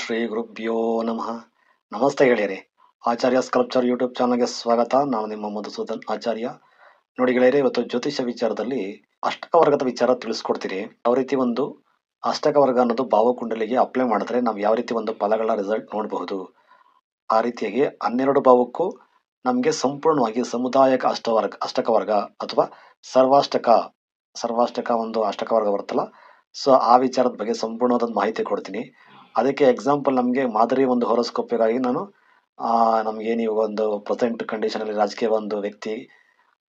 ಶ್ರೀ ಗುರುಭ್ಯೋ ನಮಃ. ನಮಸ್ತೆ ಗೆಳೆಯರೆ. ಆಚಾರ್ಯ ಸ್ಕಲ್ಪ್ಚರ್ ಯೂಟ್ಯೂಬ್ ಚಾನಲ್ಗೆ ಸ್ವಾಗತ. ನಾನು ನಿಮ್ಮ ಮಧುಸೂದನ್ ಆಚಾರ್ಯ. ನೋಡಿ ಗೆಳೆಯರೆ, ಇವತ್ತು ಜ್ಯೋತಿಷ ವಿಚಾರದಲ್ಲಿ ಅಷ್ಟಕ ವರ್ಗದ ವಿಚಾರ ತಿಳಿಸ್ಕೊಡ್ತೀರಿ ಯಾವ ರೀತಿ ಒಂದು ಅಷ್ಟಕ ವರ್ಗ ಅನ್ನೋದು ಭಾವಕುಂಡಲಿಗೆ ಅಪ್ಲೈ ಮಾಡಿದ್ರೆ ನಾವು ಯಾವ ರೀತಿ ಒಂದು ಫಲಗಳ ರಿಸಲ್ಟ್ ನೋಡಬಹುದು. ಆ ರೀತಿಯಾಗಿ ಹನ್ನೆರಡು ಭಾವಕ್ಕೂ ನಮಗೆ ಸಂಪೂರ್ಣವಾಗಿ ಸಮುದಾಯಕ ಅಷ್ಟವರ್ಗ ಅಷ್ಟಕ ವರ್ಗ ಅಥವಾ ಸರ್ವಾಷ್ಟಕ ಸರ್ವಾಷ್ಟಕ ಒಂದು ಅಷ್ಟಕ ವರ್ಗ ಬರುತ್ತಲ್ಲ. ಸೊ ಆ ವಿಚಾರದ ಬಗ್ಗೆ ಸಂಪೂರ್ಣವಾದ ಮಾಹಿತಿ ಕೊಡ್ತೀನಿ. ಅದಕ್ಕೆ ಎಕ್ಸಾಂಪಲ್ ನಮಗೆ ಮಾದರಿ ಒಂದು ಹೊರಸ್ಕೋಪಿಗಾಗಿ ನಾನು ನಮಗೆ ಇವಾಗ ಒಂದು ಪ್ರೆಸೆಂಟ್ ಕಂಡೀಷನಲ್ಲಿ ರಾಜಕೀಯ ಒಂದು ವ್ಯಕ್ತಿ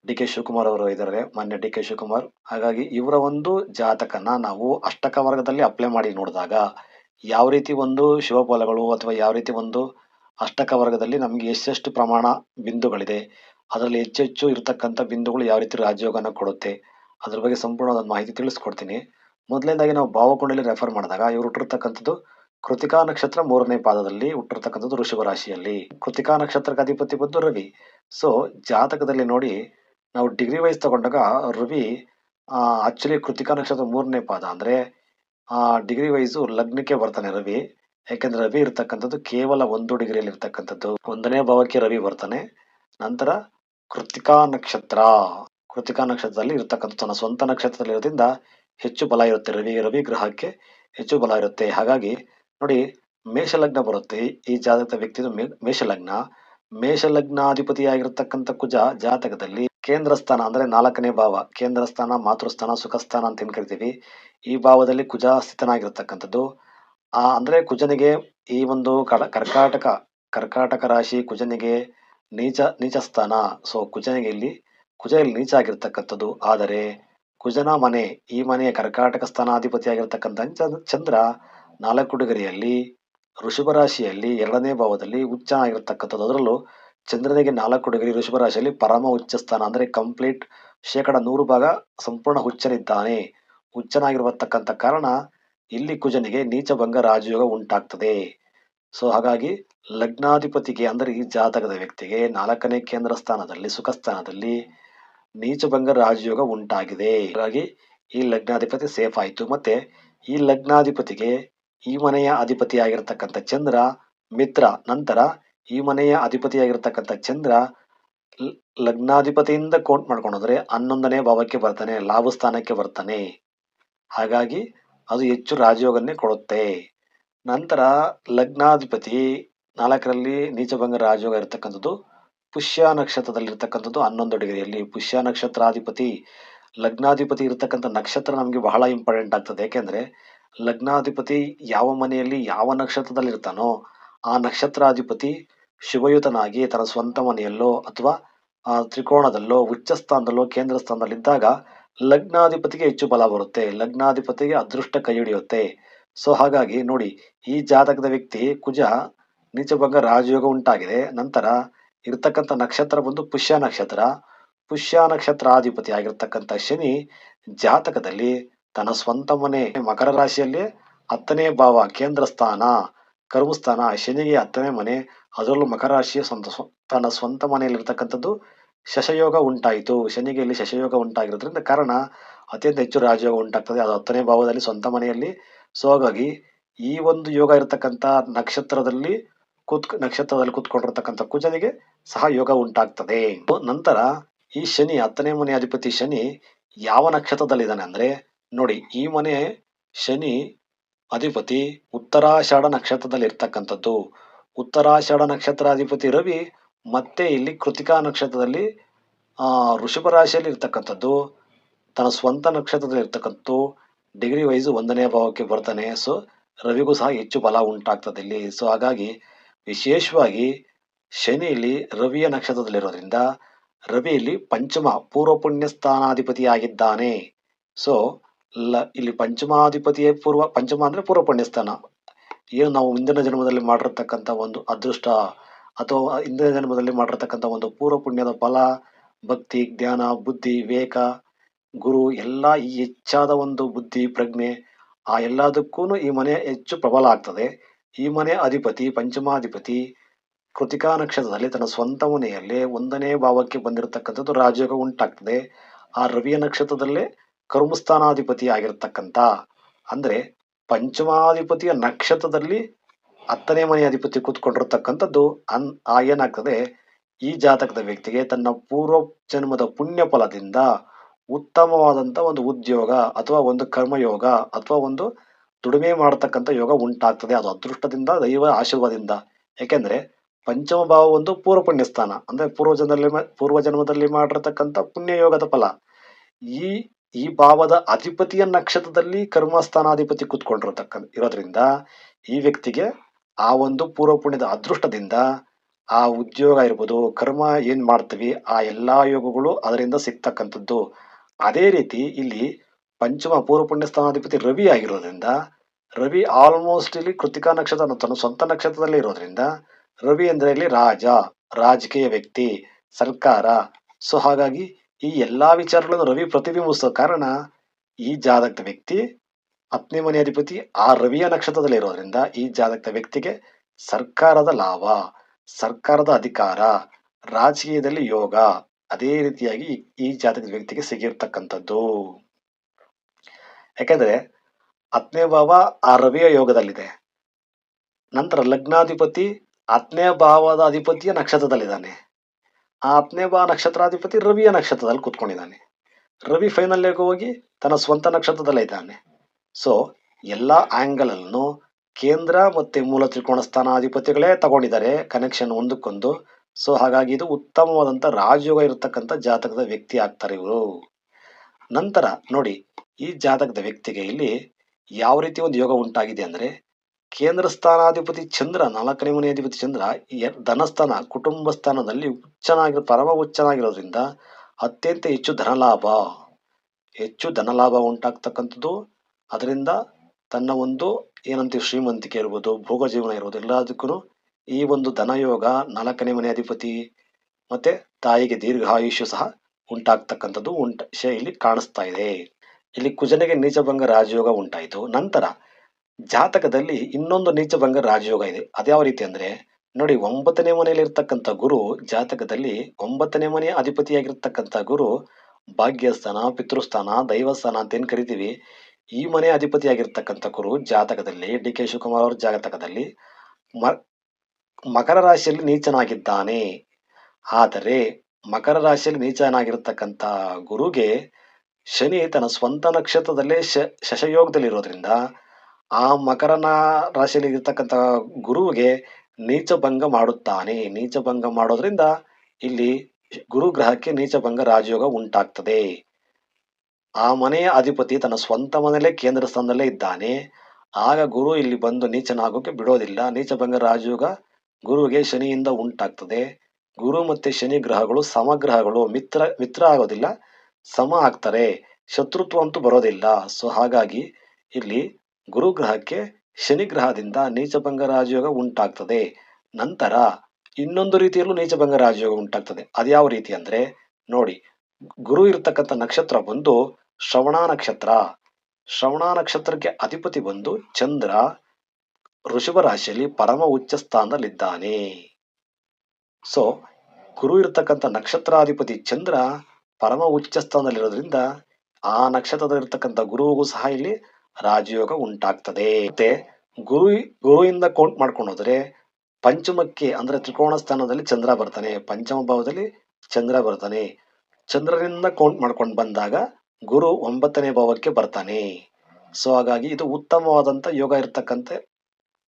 ಡಿ ಕೆ ಶಿವಕುಮಾರ್ ಅವರು ಇದ್ದಾರೆ, ಮಾನ್ಯ ಡಿ ಕೆ ಶಿವಕುಮಾರ್. ಹಾಗಾಗಿ ಇವರ ಒಂದು ಜಾತಕನ ನಾವು ಅಷ್ಟಕ ವರ್ಗದಲ್ಲಿ ಅಪ್ಲೈ ಮಾಡಿ ನೋಡಿದಾಗ ಯಾವ ರೀತಿ ಒಂದು ಶಿವಫಲಗಳು ಅಥವಾ ಯಾವ ರೀತಿ ಒಂದು ಅಷ್ಟಕ ವರ್ಗದಲ್ಲಿ ನಮಗೆ ಎಷ್ಟೆಷ್ಟು ಪ್ರಮಾಣ ಬಿಂದುಗಳಿದೆ, ಅದರಲ್ಲಿ ಹೆಚ್ಚೆಚ್ಚು ಇರತಕ್ಕಂಥ ಬಿಂದುಗಳು ಯಾವ ರೀತಿ ರಾಜಯೋಗನ ಕೊಡುತ್ತೆ, ಅದ್ರ ಬಗ್ಗೆ ಸಂಪೂರ್ಣವಾದ ಮಾಹಿತಿ ತಿಳಿಸ್ಕೊಡ್ತೀನಿ. ಮೊದಲನೇದಾಗಿ ನಾವು ಭಾವಕುಂಡಲಿ ರೆಫರ್ ಮಾಡಿದಾಗ ಇವರು ಹುಟ್ಟಿರ್ತಕ್ಕಂಥದ್ದು ಕೃತಿಕಾ ನಕ್ಷತ್ರ ಮೂರನೇ ಪಾದದಲ್ಲಿ ಹುಟ್ಟಿರ್ತಕ್ಕಂಥದ್ದು ಋಷಭ ರಾಶಿಯಲ್ಲಿ. ಕೃತಿಕಾ ನಕ್ಷತ್ರಕ್ಕೆ ಅಧಿಪತಿ ಬಂದು ರವಿ. ಸೊ ಜಾತಕದಲ್ಲಿ ನೋಡಿ, ನಾವು ಡಿಗ್ರಿ ವೈಸ್ ತಗೊಂಡಾಗ ರವಿ ಆಕ್ಚುಲಿ ಕೃತಿಕಾ ನಕ್ಷತ್ರ ಮೂರನೇ ಪಾದ ಅಂದ್ರೆ ಡಿಗ್ರಿ ವೈಸು ಲಗ್ನಕ್ಕೆ ಬರ್ತಾನೆ ರವಿ. ಯಾಕೆಂದರೆ ರವಿ ಇರ್ತಕ್ಕಂಥದ್ದು ಕೇವಲ ಒಂದು ಡಿಗ್ರಿಯಲ್ಲಿ ಇರ್ತಕ್ಕಂಥದ್ದು ಒಂದನೇ ಭಾವಕ್ಕೆ ರವಿ ಬರ್ತಾನೆ. ನಂತರ ಕೃತಿಕಾ ನಕ್ಷತ್ರ. ಕೃತಿಕಾ ನಕ್ಷತ್ರದಲ್ಲಿ ಇರ್ತಕ್ಕಂಥ ತನ್ನ ಸ್ವಂತ ನಕ್ಷತ್ರದಲ್ಲಿ ಇರೋದ್ರಿಂದ ಹೆಚ್ಚು ಬಲ ಇರುತ್ತೆ ರವಿ. ರವಿ ಗ್ರಹಕ್ಕೆ ಹೆಚ್ಚು ಬಲ ಇರುತ್ತೆ. ಹಾಗಾಗಿ ನೋಡಿ, ಮೇಷಲಗ್ನ ಬರುತ್ತೆ. ಈ ಜಾತಕದ ವ್ಯಕ್ತಿದು ಮೇಷಲಗ್ನ. ಮೇಷಲಗ್ನಾಧಿಪತಿಯಾಗಿರ್ತಕ್ಕಂಥ ಕುಜ ಜಾತಕದಲ್ಲಿ ಕೇಂದ್ರ ಸ್ಥಾನ ಅಂದ್ರೆ ನಾಲ್ಕನೇ ಭಾವ. ಕೇಂದ್ರ ಸ್ಥಾನ ಮಾತೃಸ್ಥಾನ, ಸುಖಸ್ಥಾನ ಅಂತ ಕರಿತೀವಿ? ಈ ಭಾವದಲ್ಲಿ ಕುಜ ಸ್ಥಿತನಾಗಿರ್ತಕ್ಕಂಥದ್ದು ಆ, ಅಂದ್ರೆ ಕುಜನಿಗೆ ಈ ಒಂದು ಕರ್ಕಾಟಕ ಕರ್ಕಾಟಕ ರಾಶಿ ಕುಜನಿಗೆ ನೀಚ ನೀಚ ಸ್ಥಾನ ಸೊ ಕುಜನಿಗೆ ಇಲ್ಲಿ ಕುಜ ಇಲ್ಲಿ ನೀಚ ಆಗಿರ್ತಕ್ಕಂಥದ್ದು ಆದರೆ ಕುಜನ ಮನೆ, ಈ ಮನೆಯ ಕರ್ಕಾಟಕ ಸ್ಥಾನಾಧಿಪತಿಯಾಗಿರ್ತಕ್ಕಂಥ ಚಂದ್ರ ನಾಲ್ಕು ಡಿಗ್ರಿಯಲ್ಲಿ ಋಷಭ ರಾಶಿಯಲ್ಲಿ ಎರಡನೇ ಭಾವದಲ್ಲಿ ಉಚ್ಚ ಆಗಿರತಕ್ಕಂಥದ್ದು ಅದರಲ್ಲೂ ಚಂದ್ರನಿಗೆ ನಾಲ್ಕು ಡಿಗ್ರಿ ಋಷಭ ರಾಶಿಯಲ್ಲಿ ಪರಮ ಉಚ್ಚ ಸ್ಥಾನ ಅಂದರೆ ಕಂಪ್ಲೀಟ್ ಶೇಕಡ ನೂರು ಭಾಗ ಸಂಪೂರ್ಣ ಹುಚ್ಚನಿದ್ದಾನೆ ಹುಚ್ಚನಾಗಿರತಕ್ಕಂಥ ಕಾರಣ ಇಲ್ಲಿ ಕುಜನಿಗೆ ನೀಚಭಂಗ ರಾಜಯೋಗ ಉಂಟಾಗ್ತದೆ. ಸೊ ಹಾಗಾಗಿ ಲಗ್ನಾಧಿಪತಿಗೆ ಅಂದರೆ ಈ ಜಾತಕದ ವ್ಯಕ್ತಿಗೆ ನಾಲ್ಕನೇ ಕೇಂದ್ರ ಸ್ಥಾನದಲ್ಲಿ, ಸುಖ ಸ್ಥಾನದಲ್ಲಿ ನೀಚಭಂಗ ರಾಜಯೋಗ ಉಂಟಾಗಿದೆ. ಹಾಗಾಗಿ ಈ ಲಗ್ನಾಧಿಪತಿ ಸೇಫ್ ಆಯಿತು. ಮತ್ತೆ ಈ ಲಗ್ನಾಧಿಪತಿಗೆ ಈ ಮನೆಯ ಅಧಿಪತಿಯಾಗಿರ್ತಕ್ಕಂಥ ಚಂದ್ರ, ಮಿತ್ರ, ನಂತರ ಈ ಮನೆಯ ಅಧಿಪತಿಯಾಗಿರ್ತಕ್ಕಂಥ ಚಂದ್ರ ಲಗ್ನಾಧಿಪತಿಯಿಂದ ಕೌಂಟ್ ಹೋದ್ರೆ ಹನ್ನೊಂದನೇ ಭಾವಕ್ಕೆ ಬರ್ತಾನೆ, ಲಾಭ ಸ್ಥಾನಕ್ಕೆ ಬರ್ತಾನೆ. ಹಾಗಾಗಿ ಅದು ಹೆಚ್ಚು ರಾಜಯೋಗನ್ನೇ ಕೊಡುತ್ತೆ. ನಂತರ ಲಗ್ನಾಧಿಪತಿ ನಾಲ್ಕರಲ್ಲಿ ನೀಚಭಂಗ ರಾಜಯೋಗ ಇರತಕ್ಕಂಥದ್ದು, ಪುಷ್ಯ ನಕ್ಷತ್ರದಲ್ಲಿ ಇರ್ತಕ್ಕಂಥದ್ದು ಹನ್ನೊಂದು ಡಿಗ್ರಿಯಲ್ಲಿ. ಪುಷ್ಯ ನಕ್ಷತ್ರಾಧಿಪತಿ, ಲಗ್ನಾಧಿಪತಿ ಇರತಕ್ಕಂಥ ನಕ್ಷತ್ರ ನಮಗೆ ಬಹಳ ಇಂಪಾರ್ಟೆಂಟ್ ಆಗ್ತದೆ. ಯಾಕೆಂದ್ರೆ ಲಗ್ನಾಧಿಪತಿ ಯಾವ ಮನೆಯಲ್ಲಿ ಯಾವ ನಕ್ಷತ್ರದಲ್ಲಿ ಇರ್ತಾನೋ ಆ ನಕ್ಷತ್ರಾಧಿಪತಿ ಶುಭಯುತನಾಗಿ ತನ್ನ ಸ್ವಂತ ಮನೆಯಲ್ಲೋ ಅಥವಾ ತ್ರಿಕೋಣದಲ್ಲೋ ಉಚ್ಚ ಸ್ಥಾನದಲ್ಲೋ, ಕೇಂದ್ರ ಸ್ಥಾನದಲ್ಲಿದ್ದಾಗ ಲಗ್ನಾಧಿಪತಿಗೆ ಹೆಚ್ಚು ಬಲ ಬರುತ್ತೆ. ಲಗ್ನಾಧಿಪತಿಗೆ ಅದೃಷ್ಟ ಕೈ ಹಿಡಿಯುತ್ತೆ. ಸೊ ಹಾಗಾಗಿ ನೋಡಿ, ಈ ಜಾತಕದ ವ್ಯಕ್ತಿ ಕುಜ, ನೀಚಭಂಗ, ರಾಜಯೋಗ ಉಂಟಾಗಿದೆ. ನಂತರ ಇರತಕ್ಕಂಥ ನಕ್ಷತ್ರ ಬಂದು ಪುಷ್ಯ ನಕ್ಷತ್ರ. ಪುಷ್ಯ ನಕ್ಷತ್ರಾಧಿಪತಿ ಆಗಿರ್ತಕ್ಕಂಥ ಶನಿ ಜಾತಕದಲ್ಲಿ ತನ್ನ ಸ್ವಂತ ಮನೆ ಮಕರ ರಾಶಿಯಲ್ಲಿ ಹತ್ತನೇ ಭಾವ ಕೇಂದ್ರ ಸ್ಥಾನ ಕರ್ಮಸ್ಥಾನ ಶನಿಗೆ ಹತ್ತನೇ ಮನೆ. ಅದರಲ್ಲೂ ಮಕರ ರಾಶಿಯ ಸ್ವಂತ ತನ್ನ ಸ್ವಂತ ಮನೆಯಲ್ಲಿರ್ತಕ್ಕಂಥದ್ದು ಶಶಯೋಗ ಉಂಟಾಯಿತು. ಶನಿಗೆ ಇಲ್ಲಿ ಶಶಯೋಗ ಉಂಟಾಗಿರೋದ್ರಿಂದ ಕಾರಣ ಅತ್ಯಂತ ಹೆಚ್ಚು ರಾಜಯೋಗ ಉಂಟಾಗ್ತದೆ. ಅದು ಹತ್ತನೇ ಭಾವದಲ್ಲಿ ಸ್ವಂತ ಮನೆಯಲ್ಲಿ. ಸೊ ಹಾಗಾಗಿ ಈ ಒಂದು ಯೋಗ ಇರತಕ್ಕಂಥ ನಕ್ಷತ್ರದಲ್ಲಿ ಕೂತ್ ನಕ್ಷತ್ರದಲ್ಲಿ ಕೂತ್ಕೊಂಡಿರ್ತಕ್ಕಂಥ ಕುಜನಿಗೆ ಸಹ ಯೋಗ ಉಂಟಾಗ್ತದೆ. ನಂತರ ಈ ಶನಿ ಹತ್ತನೇ ಮನೆ ಅಧಿಪತಿ ಶನಿ ಯಾವ ನಕ್ಷತ್ರದಲ್ಲಿದ್ದಾನೆ ಅಂದ್ರೆ ನೋಡಿ, ಈ ಮನೆ ಶನಿ ಅಧಿಪತಿ ಉತ್ತರಾಷಾಢ ನಕ್ಷತ್ರದಲ್ಲಿ ಇರ್ತಕ್ಕಂಥದ್ದು ಉತ್ತರಾಷಾಢ ನಕ್ಷತ್ರಾಧಿಪತಿ ರವಿ ಮತ್ತೆ ಇಲ್ಲಿ ಕೃತಿಕಾ ನಕ್ಷತ್ರದಲ್ಲಿ ಋಷಭ ರಾಶಿಯಲ್ಲಿ ಇರ್ತಕ್ಕಂಥದ್ದು. ತನ್ನ ಸ್ವಂತ ನಕ್ಷತ್ರದಲ್ಲಿ ಇರ್ತಕ್ಕಂಥದ್ದು. ಡಿಗ್ರಿ ವೈಸ್ ಒಂದನೇ ಭಾವಕ್ಕೆ ಬರ್ತಾನೆ. ಸೊ, ರವಿಗೂ ಸಹ ಹೆಚ್ಚು ಬಲ ಉಂಟಾಗ್ತದೆ ಇಲ್ಲಿ. ಸೊ, ಹಾಗಾಗಿ ವಿಶೇಷವಾಗಿ ಶನಿ ಇಲ್ಲಿ ರವಿಯ ನಕ್ಷತ್ರದಲ್ಲಿರೋದ್ರಿಂದ, ರವಿ ಇಲ್ಲಿ ಪಂಚಮ ಪೂರ್ವ ಪುಣ್ಯ ಸ್ಥಾನಾಧಿಪತಿಯಾಗಿದ್ದಾನೆ ಸೊ ಲ, ಇಲ್ಲಿ ಪಂಚಮಾಧಿಪತಿಯೇ ಪೂರ್ವ, ಪಂಚಮ ಅಂದರೆ ಪೂರ್ವ ಪುಣ್ಯಸ್ಥಾನ ಏನು ನಾವು ಹಿಂದಿನ ಜನ್ಮದಲ್ಲಿ ಮಾಡಿರ್ತಕ್ಕಂಥ ಒಂದು ಅದೃಷ್ಟ ಅಥವಾ ಹಿಂದಿನ ಜನ್ಮದಲ್ಲಿ ಮಾಡಿರ್ತಕ್ಕಂಥ ಒಂದು ಪೂರ್ವ ಪುಣ್ಯದ ಫಲ, ಭಕ್ತಿ, ಜ್ಞಾನ, ಬುದ್ಧಿ, ವಿವೇಕ, ಗುರು, ಎಲ್ಲ ಈ ಹೆಚ್ಚಾದ ಒಂದು ಬುದ್ಧಿ, ಪ್ರಜ್ಞೆ, ಆ ಎಲ್ಲದಕ್ಕೂ ಈ ಮನೆ ಹೆಚ್ಚು ಪ್ರಬಲ ಆಗ್ತದೆ. ಈ ಮನೆ ಅಧಿಪತಿ, ಪಂಚಮಾಧಿಪತಿ, ಕೃತಿಕಾ ನಕ್ಷತ್ರದಲ್ಲಿ ತನ್ನ ಸ್ವಂತ ಮನೆಯಲ್ಲಿ ಒಂದನೇ ಭಾವಕ್ಕೆ ಬಂದಿರತಕ್ಕಂಥದ್ದು ರಾಜಯೋಗ ಉಂಟಾಗ್ತದೆ. ಆ ರವಿಯ ನಕ್ಷತ್ರದಲ್ಲೇ ಕರ್ಮಸ್ಥಾನಾಧಿಪತಿ ಆಗಿರತಕ್ಕಂಥ ಅಂದರೆ ಪಂಚಮಾಧಿಪತಿಯ ನಕ್ಷತ್ರದಲ್ಲಿ ಹತ್ತನೇ ಮನೆ ಅಧಿಪತಿ ಕೂತ್ಕೊಂಡಿರ್ತಕ್ಕಂಥದ್ದು, ಅನ್, ಆ ಏನಾಗ್ತದೆ, ಈ ಜಾತಕದ ವ್ಯಕ್ತಿಗೆ ತನ್ನ ಪೂರ್ವ ಜನ್ಮದ ಪುಣ್ಯ ಫಲದಿಂದ ಉತ್ತಮವಾದಂಥ ಒಂದು ಉದ್ಯೋಗ ಅಥವಾ ಒಂದು ಕರ್ಮಯೋಗ ಅಥವಾ ಒಂದು ದುಡಿಮೆ ಮಾಡತಕ್ಕಂಥ ಯೋಗ ಉಂಟಾಗ್ತದೆ. ಅದು ಅದೃಷ್ಟದಿಂದ, ದೈವ ಆಶೀರ್ವಾದದಿಂದ. ಯಾಕೆಂದ್ರೆ ಪಂಚಮ ಭಾವ ಒಂದು ಪೂರ್ವ ಪುಣ್ಯ ಸ್ಥಾನ ಅಂದ್ರೆ ಪೂರ್ವ ಜನ್ಮದಲ್ಲಿ ಪೂರ್ವ ಜನ್ಮದಲ್ಲಿ ಮಾಡಿರತಕ್ಕಂಥ ಪುಣ್ಯ ಯೋಗದ ಫಲ. ಈ ಈ ಭಾವದ ಅಧಿಪತಿಯ ನಕ್ಷತ್ರದಲ್ಲಿ ಕರ್ಮಸ್ಥಾನಾಧಿಪತಿ ಕೂತ್ಕೊಂಡಿರತಕ್ಕಂಥ ಇರೋದ್ರಿಂದ ಈ ವ್ಯಕ್ತಿಗೆ ಆ ಒಂದು ಪೂರ್ವ ಪುಣ್ಯದ ಅದೃಷ್ಟದಿಂದ ಆ ಉದ್ಯೋಗ ಇರ್ಬೋದು, ಕರ್ಮ ಏನ್ ಮಾಡ್ತೀವಿ, ಆ ಎಲ್ಲಾ ಯೋಗಗಳು ಅದರಿಂದ ಸಿಗ್ತಕ್ಕಂಥದ್ದು. ಅದೇ ರೀತಿ ಇಲ್ಲಿ ಪಂಚಮ ಪೂರ್ವ ಪುಣ್ಯ ಸ್ಥಾನಾಧಿಪತಿ ರವಿ ಆಗಿರೋದ್ರಿಂದ, ರವಿ ಆಲ್ಮೋಸ್ಟ್ ಇಲ್ಲಿ ಕೃತಿಕಾ ನಕ್ಷತ್ರ ತನ್ನ ಸ್ವಂತ ನಕ್ಷತ್ರದಲ್ಲಿ ಇರೋದ್ರಿಂದ, ರವಿ ಅಂದ್ರೆ ಇಲ್ಲಿ ರಾಜ, ರಾಜಕೀಯ ವ್ಯಕ್ತಿ, ಸರ್ಕಾರ. ಸೊ ಹಾಗಾಗಿ ಈ ಎಲ್ಲಾ ವಿಚಾರಗಳನ್ನು ರವಿ ಪ್ರತಿಬಿಂಬಿಸೋ ಕಾರಣ ಈ ಜಾತಕದ ವ್ಯಕ್ತಿ ಹತ್ತನೇ ಮನೆ ಅಧಿಪತಿ, ಆ ರವಿಯ ನಕ್ಷತ್ರದಲ್ಲಿ ಇರೋದ್ರಿಂದ ಈ ಜಾತಕದ ವ್ಯಕ್ತಿಗೆ ಸರ್ಕಾರದ ಲಾಭ, ಸರ್ಕಾರದ ಅಧಿಕಾರ, ರಾಜಕೀಯದಲ್ಲಿ ಯೋಗ, ಅದೇ ರೀತಿಯಾಗಿ ಈ- ಜಾತಕ ಜಾತಕದ ವ್ಯಕ್ತಿಗೆ ಸಿಗಿರ್ತಕ್ಕಂಥದ್ದು. ಯಾಕಂದ್ರೆ ಹತ್ತನೇ ಭಾವ ಆ ರವಿಯ ಯೋಗದಲ್ಲಿದೆ. ನಂತರ ಲಗ್ನಾಧಿಪತಿ ಹತ್ತನೇ ಭಾವದ ಅಧಿಪತಿಯ ನಕ್ಷತ್ರದಲ್ಲಿದ್ದಾನೆ. ಆ ಬಾ ಭಾವ ನಕ್ಷತ್ರಾಧಿಪತಿ ರವಿಯ ನಕ್ಷತ್ರದಲ್ಲಿ ಕೂತ್ಕೊಂಡಿದ್ದಾನೆ. ರವಿ ಫೈನಲ್ ಹೋಗಿ ತನ್ನ ಸ್ವಂತ ನಕ್ಷತ್ರದಲ್ಲೇ ಇದ್ದಾನೆ. ಸೊ ಎಲ್ಲ ಆಂಗಲ್ ಅನ್ನು ಕೇಂದ್ರ ಮತ್ತೆ ಮೂಲ ತ್ರಿಕೋಣ ಸ್ಥಾನಾಧಿಪತಿಗಳೇ ತಗೊಂಡಿದ್ದಾರೆ ಕನೆಕ್ಷನ್ ಒಂದಕ್ಕೊಂದು. ಸೊ ಹಾಗಾಗಿ ಇದು ಉತ್ತಮವಾದಂಥ ರಾಜಯೋಗ ಇರತಕ್ಕಂತ ಜಾತಕದ ವ್ಯಕ್ತಿ ಆಗ್ತಾರೆ ಇವರು. ನಂತರ ನೋಡಿ, ಈ ಜಾತಕದ ವ್ಯಕ್ತಿಗೆ ಇಲ್ಲಿ ಯಾವ ರೀತಿ ಒಂದು ಯೋಗ ಉಂಟಾಗಿದೆ ಅಂದ್ರೆ ಕೇಂದ್ರ ಸ್ಥಾನಾಧಿಪತಿ ಚಂದ್ರ, ನಾಲ್ಕನೇ ಮನೆ ಅಧಿಪತಿ ಚಂದ್ರ ಧನಸ್ಥಾನ, ಕುಟುಂಬ ಸ್ಥಾನದಲ್ಲಿ ಉಚ್ಚನಾಗಿ ಪರಮ ಉಚ್ಚನಾಗಿರೋದ್ರಿಂದ ಅತ್ಯಂತ ಹೆಚ್ಚು ಧನಲಾಭ. ಹೆಚ್ಚು ಧನಲಾಭ ಉಂಟಾಗ್ತಕ್ಕಂಥದ್ದು. ಅದರಿಂದ ತನ್ನ ಒಂದು ಏನಂತೀವಿ ಶ್ರೀಮಂತಿಕೆ ಇರ್ಬೋದು, ಭೋಗ ಜೀವನ ಇರ್ಬೋದು ಎಲ್ಲದಕ್ಕೂ ಈ ಒಂದು ಧನಯೋಗ ನಾಲ್ಕನೇ ಮನೆ ಅಧಿಪತಿ ಮತ್ತೆ ತಾಯಿಗೆ ದೀರ್ಘಾಯುಷ್ಯ ಸಹ ಉಂಟಾಗ್ತಕ್ಕಂಥದ್ದು ಉಂಟ ಇಲ್ಲಿ ಕಾಣಿಸ್ತಾ ಇದೆ. ಇಲ್ಲಿ ಕುಜನಿಗೆ ನೀಚಭಂಗ ರಾಜಯೋಗ ಉಂಟಾಯಿತು. ನಂತರ ಜಾತಕದಲ್ಲಿ ಇನ್ನೊಂದು ನೀಚಭಂಗ ರಾಜಯೋಗ ಇದೆ. ಅದ್ಯಾವ ರೀತಿ ಅಂದ್ರೆ, ನೋಡಿ ಒಂಬತ್ತನೇ ಮನೆಯಲ್ಲಿ ಇರ್ತಕ್ಕಂಥ ಗುರು ಜಾತಕದಲ್ಲಿ ಒಂಬತ್ತನೇ ಮನೆಯ ಅಧಿಪತಿಯಾಗಿರ್ತಕ್ಕಂಥ ಗುರು ಭಾಗ್ಯಸ್ಥಾನ, ಪಿತೃಸ್ಥಾನ, ದೈವಸ್ಥಾನ ಅಂತ ಏನು ಕರಿತೀವಿ? ಈ ಮನೆ ಅಧಿಪತಿಯಾಗಿರ್ತಕ್ಕಂಥ ಗುರು ಜಾತಕದಲ್ಲಿ, ಡಿ ಕೆ ಶಿವಕುಮಾರ್ ಅವರ ಜಾತಕದಲ್ಲಿ ಮಕರ ರಾಶಿಯಲ್ಲಿ ನೀಚನಾಗಿದ್ದಾನೆ. ಆದರೆ ಮಕರ ರಾಶಿಯಲ್ಲಿ ನೀಚನಾಗಿರ್ತಕ್ಕಂಥ ಗುರುಗೆ ಶನಿ ತನ್ನ ಸ್ವಂತ ನಕ್ಷತ್ರದಲ್ಲೇ ಶ, ಶಶಯೋಗದಲ್ಲಿರೋದ್ರಿಂದ ಆ ಮಕರನ ರಾಶಿಯಲ್ಲಿ ಇರ್ತಕ್ಕಂಥ ಗುರುವಿಗೆ ನೀಚಭಂಗ ಮಾಡುತ್ತಾನೆ. ನೀಚಭಂಗ ಮಾಡೋದ್ರಿಂದ ಇಲ್ಲಿ ಗುರು ಗ್ರಹಕ್ಕೆ ನೀಚಭಂಗ ರಾಜಯೋಗ ಉಂಟಾಗ್ತದೆ. ಆ ಮನೆಯ ಅಧಿಪತಿ ತನ್ನ ಸ್ವಂತ ಮನೆಯಲ್ಲೇ ಕೇಂದ್ರ ಸ್ಥಾನದಲ್ಲೇ ಇದ್ದಾನೆ. ಆಗ ಗುರು ಇಲ್ಲಿ ಬಂದು ನೀಚನಾಗೋಕೆ ಬಿಡೋದಿಲ್ಲ. ನೀಚಭಂಗ ರಾಜಯೋಗ ಗುರುವಿಗೆ ಶನಿಯಿಂದ ಉಂಟಾಗ್ತದೆ. ಗುರು ಮತ್ತೆ ಶನಿ ಗ್ರಹಗಳು ಸಮಗ್ರಹಗಳು, ಮಿತ್ರ ಮಿತ್ರ ಆಗೋದಿಲ್ಲ, ಸಮ ಆಗ್ತಾರೆ. ಶತ್ರುತ್ವ ಅಂತೂ ಬರೋದಿಲ್ಲ. ಸೊ ಹಾಗಾಗಿ ಇಲ್ಲಿ ಗುರು ಗ್ರಹಕ್ಕೆ ಶನಿ ಗ್ರಹದಿಂದ ನೀಚಭಂಗ ರಾಜಯೋಗ ಉಂಟಾಗ್ತದೆ. ನಂತರ ಇನ್ನೊಂದು ರೀತಿಯಲ್ಲೂ ನೀಚಭಂಗ ರಾಜಯೋಗ ಉಂಟಾಗ್ತದೆ. ಅದ್ಯಾವ ರೀತಿ ಅಂದ್ರೆ, ನೋಡಿ, ಗುರು ಇರ್ತಕ್ಕಂಥ ನಕ್ಷತ್ರ ಬಂದು ಶ್ರವಣ ನಕ್ಷತ್ರ. ಶ್ರವಣ ನಕ್ಷತ್ರಕ್ಕೆ ಅಧಿಪತಿ ಬಂದು ಚಂದ್ರ ಋಷಭ ರಾಶಿಯಲ್ಲಿ ಪರಮ ಉಚ್ಚ ಸ್ಥಾನದಲ್ಲಿದ್ದಾನೆ. ಸೊ ಗುರು ಇರ್ತಕ್ಕಂಥ ನಕ್ಷತ್ರಾಧಿಪತಿ ಚಂದ್ರ ಪರಮ ಉಚ್ಚ ಸ್ಥಾನದಲ್ಲಿರೋದ್ರಿಂದ ಆ ನಕ್ಷತ್ರದಲ್ಲಿರ್ತಕ್ಕಂಥ ಗುರುವಿಗೂ ಸಹ ಇಲ್ಲಿ ರಾಜಯೋಗ ಉಂಟಾಗ್ತದೆ. ಮತ್ತೆ ಗುರು ಗುರುವಿಂದ ಕೌಂಟ್ ಮಾಡ್ಕೊಂಡು ಪಂಚಮಕ್ಕೆ ಅಂದ್ರೆ ತ್ರಿಕೋಣ ಸ್ಥಾನದಲ್ಲಿ ಚಂದ್ರ ಬರ್ತಾನೆ. ಪಂಚಮ ಭಾವದಲ್ಲಿ ಚಂದ್ರ ಬರ್ತಾನೆ. ಚಂದ್ರನಿಂದ ಕೌಂಟ್ ಮಾಡ್ಕೊಂಡು ಬಂದಾಗ ಗುರು ಒಂಬತ್ತನೇ ಭಾವಕ್ಕೆ ಬರ್ತಾನೆ. ಸೊ ಹಾಗಾಗಿ ಇದು ಉತ್ತಮವಾದಂತ ಯೋಗ ಇರತಕ್ಕಂತೆ